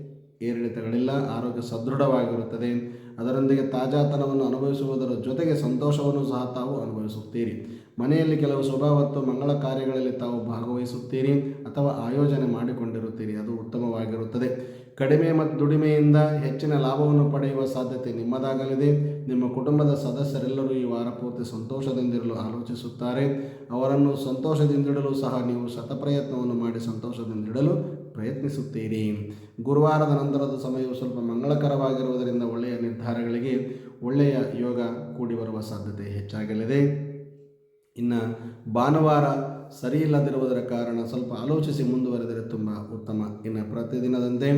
ಏರಿಳಿತಗಳಿಲ್ಲ. ಆರೋಗ್ಯ ಸದೃಢವಾಗಿರುತ್ತದೆ. ಅದರೊಂದಿಗೆ ತಾಜಾತನವನ್ನು ಅನುಭವಿಸುವುದರ ಜೊತೆಗೆ ಸಂತೋಷವನ್ನು ಸಹ ತಾವು ಅನುಭವಿಸುತ್ತೀರಿ. ಮನೆಯಲ್ಲಿ ಕೆಲವು ಸ್ವಭಾವತ್ತು ಮಂಗಳ ಕಾರ್ಯಗಳಲ್ಲಿ ತಾವು ಭಾಗವಹಿಸುತ್ತೀರಿ ಅಥವಾ ಆಯೋಜನೆ ಮಾಡಿಕೊಂಡಿರುತ್ತೀರಿ, ಅದು ಉತ್ತಮವಾಗಿರುತ್ತದೆ. ಕಡಿಮೆ ಮತ್ತು ದುಡಿಮೆಯಿಂದ ಹೆಚ್ಚಿನ ಲಾಭವನ್ನು ಪಡೆಯುವ ಸಾಧ್ಯತೆ ನಿಮ್ಮದಾಗಲಿದೆ. ನಿಮ್ಮ ಕುಟುಂಬದ ಸದಸ್ಯರೆಲ್ಲರೂ ಈ ವಾರ ಪೂರ್ತಿ ಸಂತೋಷದಿಂದಿರಲು ಆಲೋಚಿಸುತ್ತಾರೆ. ಅವರನ್ನು ಸಂತೋಷದಿಂದಿಡಲು ಸಹ ನೀವು ಶತಪ್ರಯತ್ನವನ್ನು ಮಾಡಿ ಸಂತೋಷದಿಂದಿಡಲು ಪ್ರಯತ್ನಿಸುತ್ತೀರಿ. ಗುರುವಾರದ ನಂತರದ ಸಮಯವು ಸ್ವಲ್ಪ ಮಂಗಳಕರವಾಗಿರುವುದರಿಂದ ಒಳ್ಳೆಯ ನಿರ್ಧಾರಗಳಿಗೆ ಒಳ್ಳೆಯ ಯೋಗ ಕೂಡಿ ಬರುವ ಸಾಧ್ಯತೆ ಹೆಚ್ಚಾಗಲಿದೆ. ಇನ್ನು ಭಾನುವಾರ ಸರಿ ಇಲ್ಲದಿರುವುದರ ಕಾರಣ ಸ್ವಲ್ಪ ಆಲೋಚಿಸಿ ಮುಂದುವರೆದರೆ ತುಂಬ ಉತ್ತಮ. ಇನ್ನು ಪ್ರತಿದಿನದಂತೆ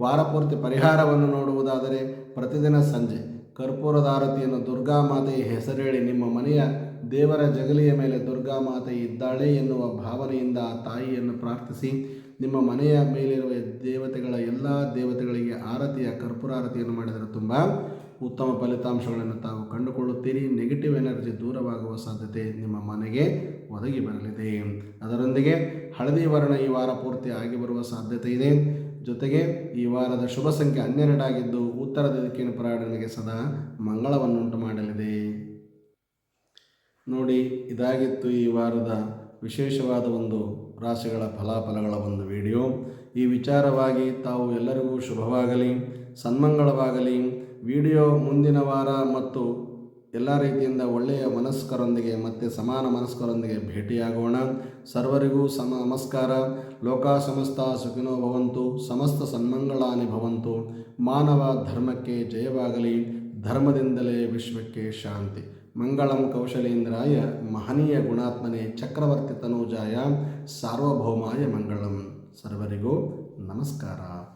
ವಾರಪೂರ್ತಿ ಪರಿಹಾರವನ್ನು ನೋಡುವುದಾದರೆ ಪ್ರತಿದಿನ ಸಂಜೆ ಕರ್ಪೂರದ ಆರತಿಯನ್ನು ದುರ್ಗಾ ಮಾತೆಯ ಹೆಸರೇಳಿ ನಿಮ್ಮ ಮನೆಯ ದೇವರ ಜಗಲಿಯ ಮೇಲೆ ದುರ್ಗಾ ಮಾತೆ ಇದ್ದಾಳೆ ಎನ್ನುವ ಭಾವನೆಯಿಂದ ಆ ತಾಯಿಯನ್ನು ಪ್ರಾರ್ಥಿಸಿ ನಿಮ್ಮ ಮನೆಯ ಮೇಲಿರುವ ದೇವತೆಗಳ ಎಲ್ಲ ದೇವತೆಗಳಿಗೆ ಆರತಿಯ ಕರ್ಪೂರ ಆರತಿಯನ್ನು ಮಾಡಿದರೆ ತುಂಬ ಉತ್ತಮ ಫಲಿತಾಂಶಗಳನ್ನು ತಾವು ಕಂಡುಕೊಳ್ಳುತ್ತೀರಿ. ನೆಗೆಟಿವ್ ಎನರ್ಜಿ ದೂರವಾಗುವ ಸಾಧ್ಯತೆ ನಿಮ್ಮ ಮನೆಗೆ ಒದಗಿ ಬರಲಿದೆ. ಅದರೊಂದಿಗೆ ಹಳದಿ ವರ್ಣ ಈ ವಾರ ಪೂರ್ತಿ ಆಗಿ ಬರುವ ಸಾಧ್ಯತೆ ಇದೆ. ಜೊತೆಗೆ ಈ ವಾರದ ಶುಭ ಸಂಖ್ಯೆ ಹನ್ನೆರಡಾಗಿದ್ದು ಉತ್ತರ ದಿಕ್ಕಿನ ಪ್ರಯಾಣನಿಗೆ ಸದಾ ಮಂಗಳವನ್ನುಂಟು ಮಾಡಲಿದೆ. ನೋಡಿ, ಇದಾಗಿತ್ತು ಈ ವಾರದ ವಿಶೇಷವಾದ ಒಂದು ರಾಶಿಗಳ ಫಲಾಫಲಗಳ ಒಂದು ವಿಡಿಯೋ ಈ ವಿಚಾರವಾಗಿ ತಾವು ಎಲ್ಲರಿಗೂ ಶುಭವಾಗಲಿ, ಸನ್ಮಂಗಳವಾಗಲಿ ವಿಡಿಯೋ ಮುಂದಿನ ವಾರ ಮತ್ತು ಎಲ್ಲ ರೀತಿಯಿಂದ ಒಳ್ಳೆಯ ಮನಸ್ಕರೊಂದಿಗೆ ಮತ್ತೆ ಸಮಾನ ಮನಸ್ಕರೊಂದಿಗೆ ಭೇಟಿಯಾಗೋಣ. ಸರ್ವರಿಗೂ ಸಮ ನಮಸ್ಕಾರ. ಲೋಕ ಸಮಸ್ತ ಸುಖಿನೋ ಭವಂತು. ಸಮಸ್ತ ಸನ್ಮಂಗಳಾನಿ ಭವಂತು. ಮಾನವ ಧರ್ಮಕ್ಕೆ ಜಯವಾಗಲಿ. ಧರ್ಮದಿಂದಲೇ ವಿಶ್ವಕ್ಕೆ ಶಾಂತಿ. ಮಂಗಳಂ ಕೌಶಲೇಂದ್ರಾಯ ಮಹನೀಯ ಗುಣಾತ್ಮನೆ ಚಕ್ರವರ್ತಿ ತನೂಜಾಯ ಸಾರ್ವಭೌಮಾಯ ಮಂಗಳಂ. ಸರ್ವರಿಗೂ ನಮಸ್ಕಾರ.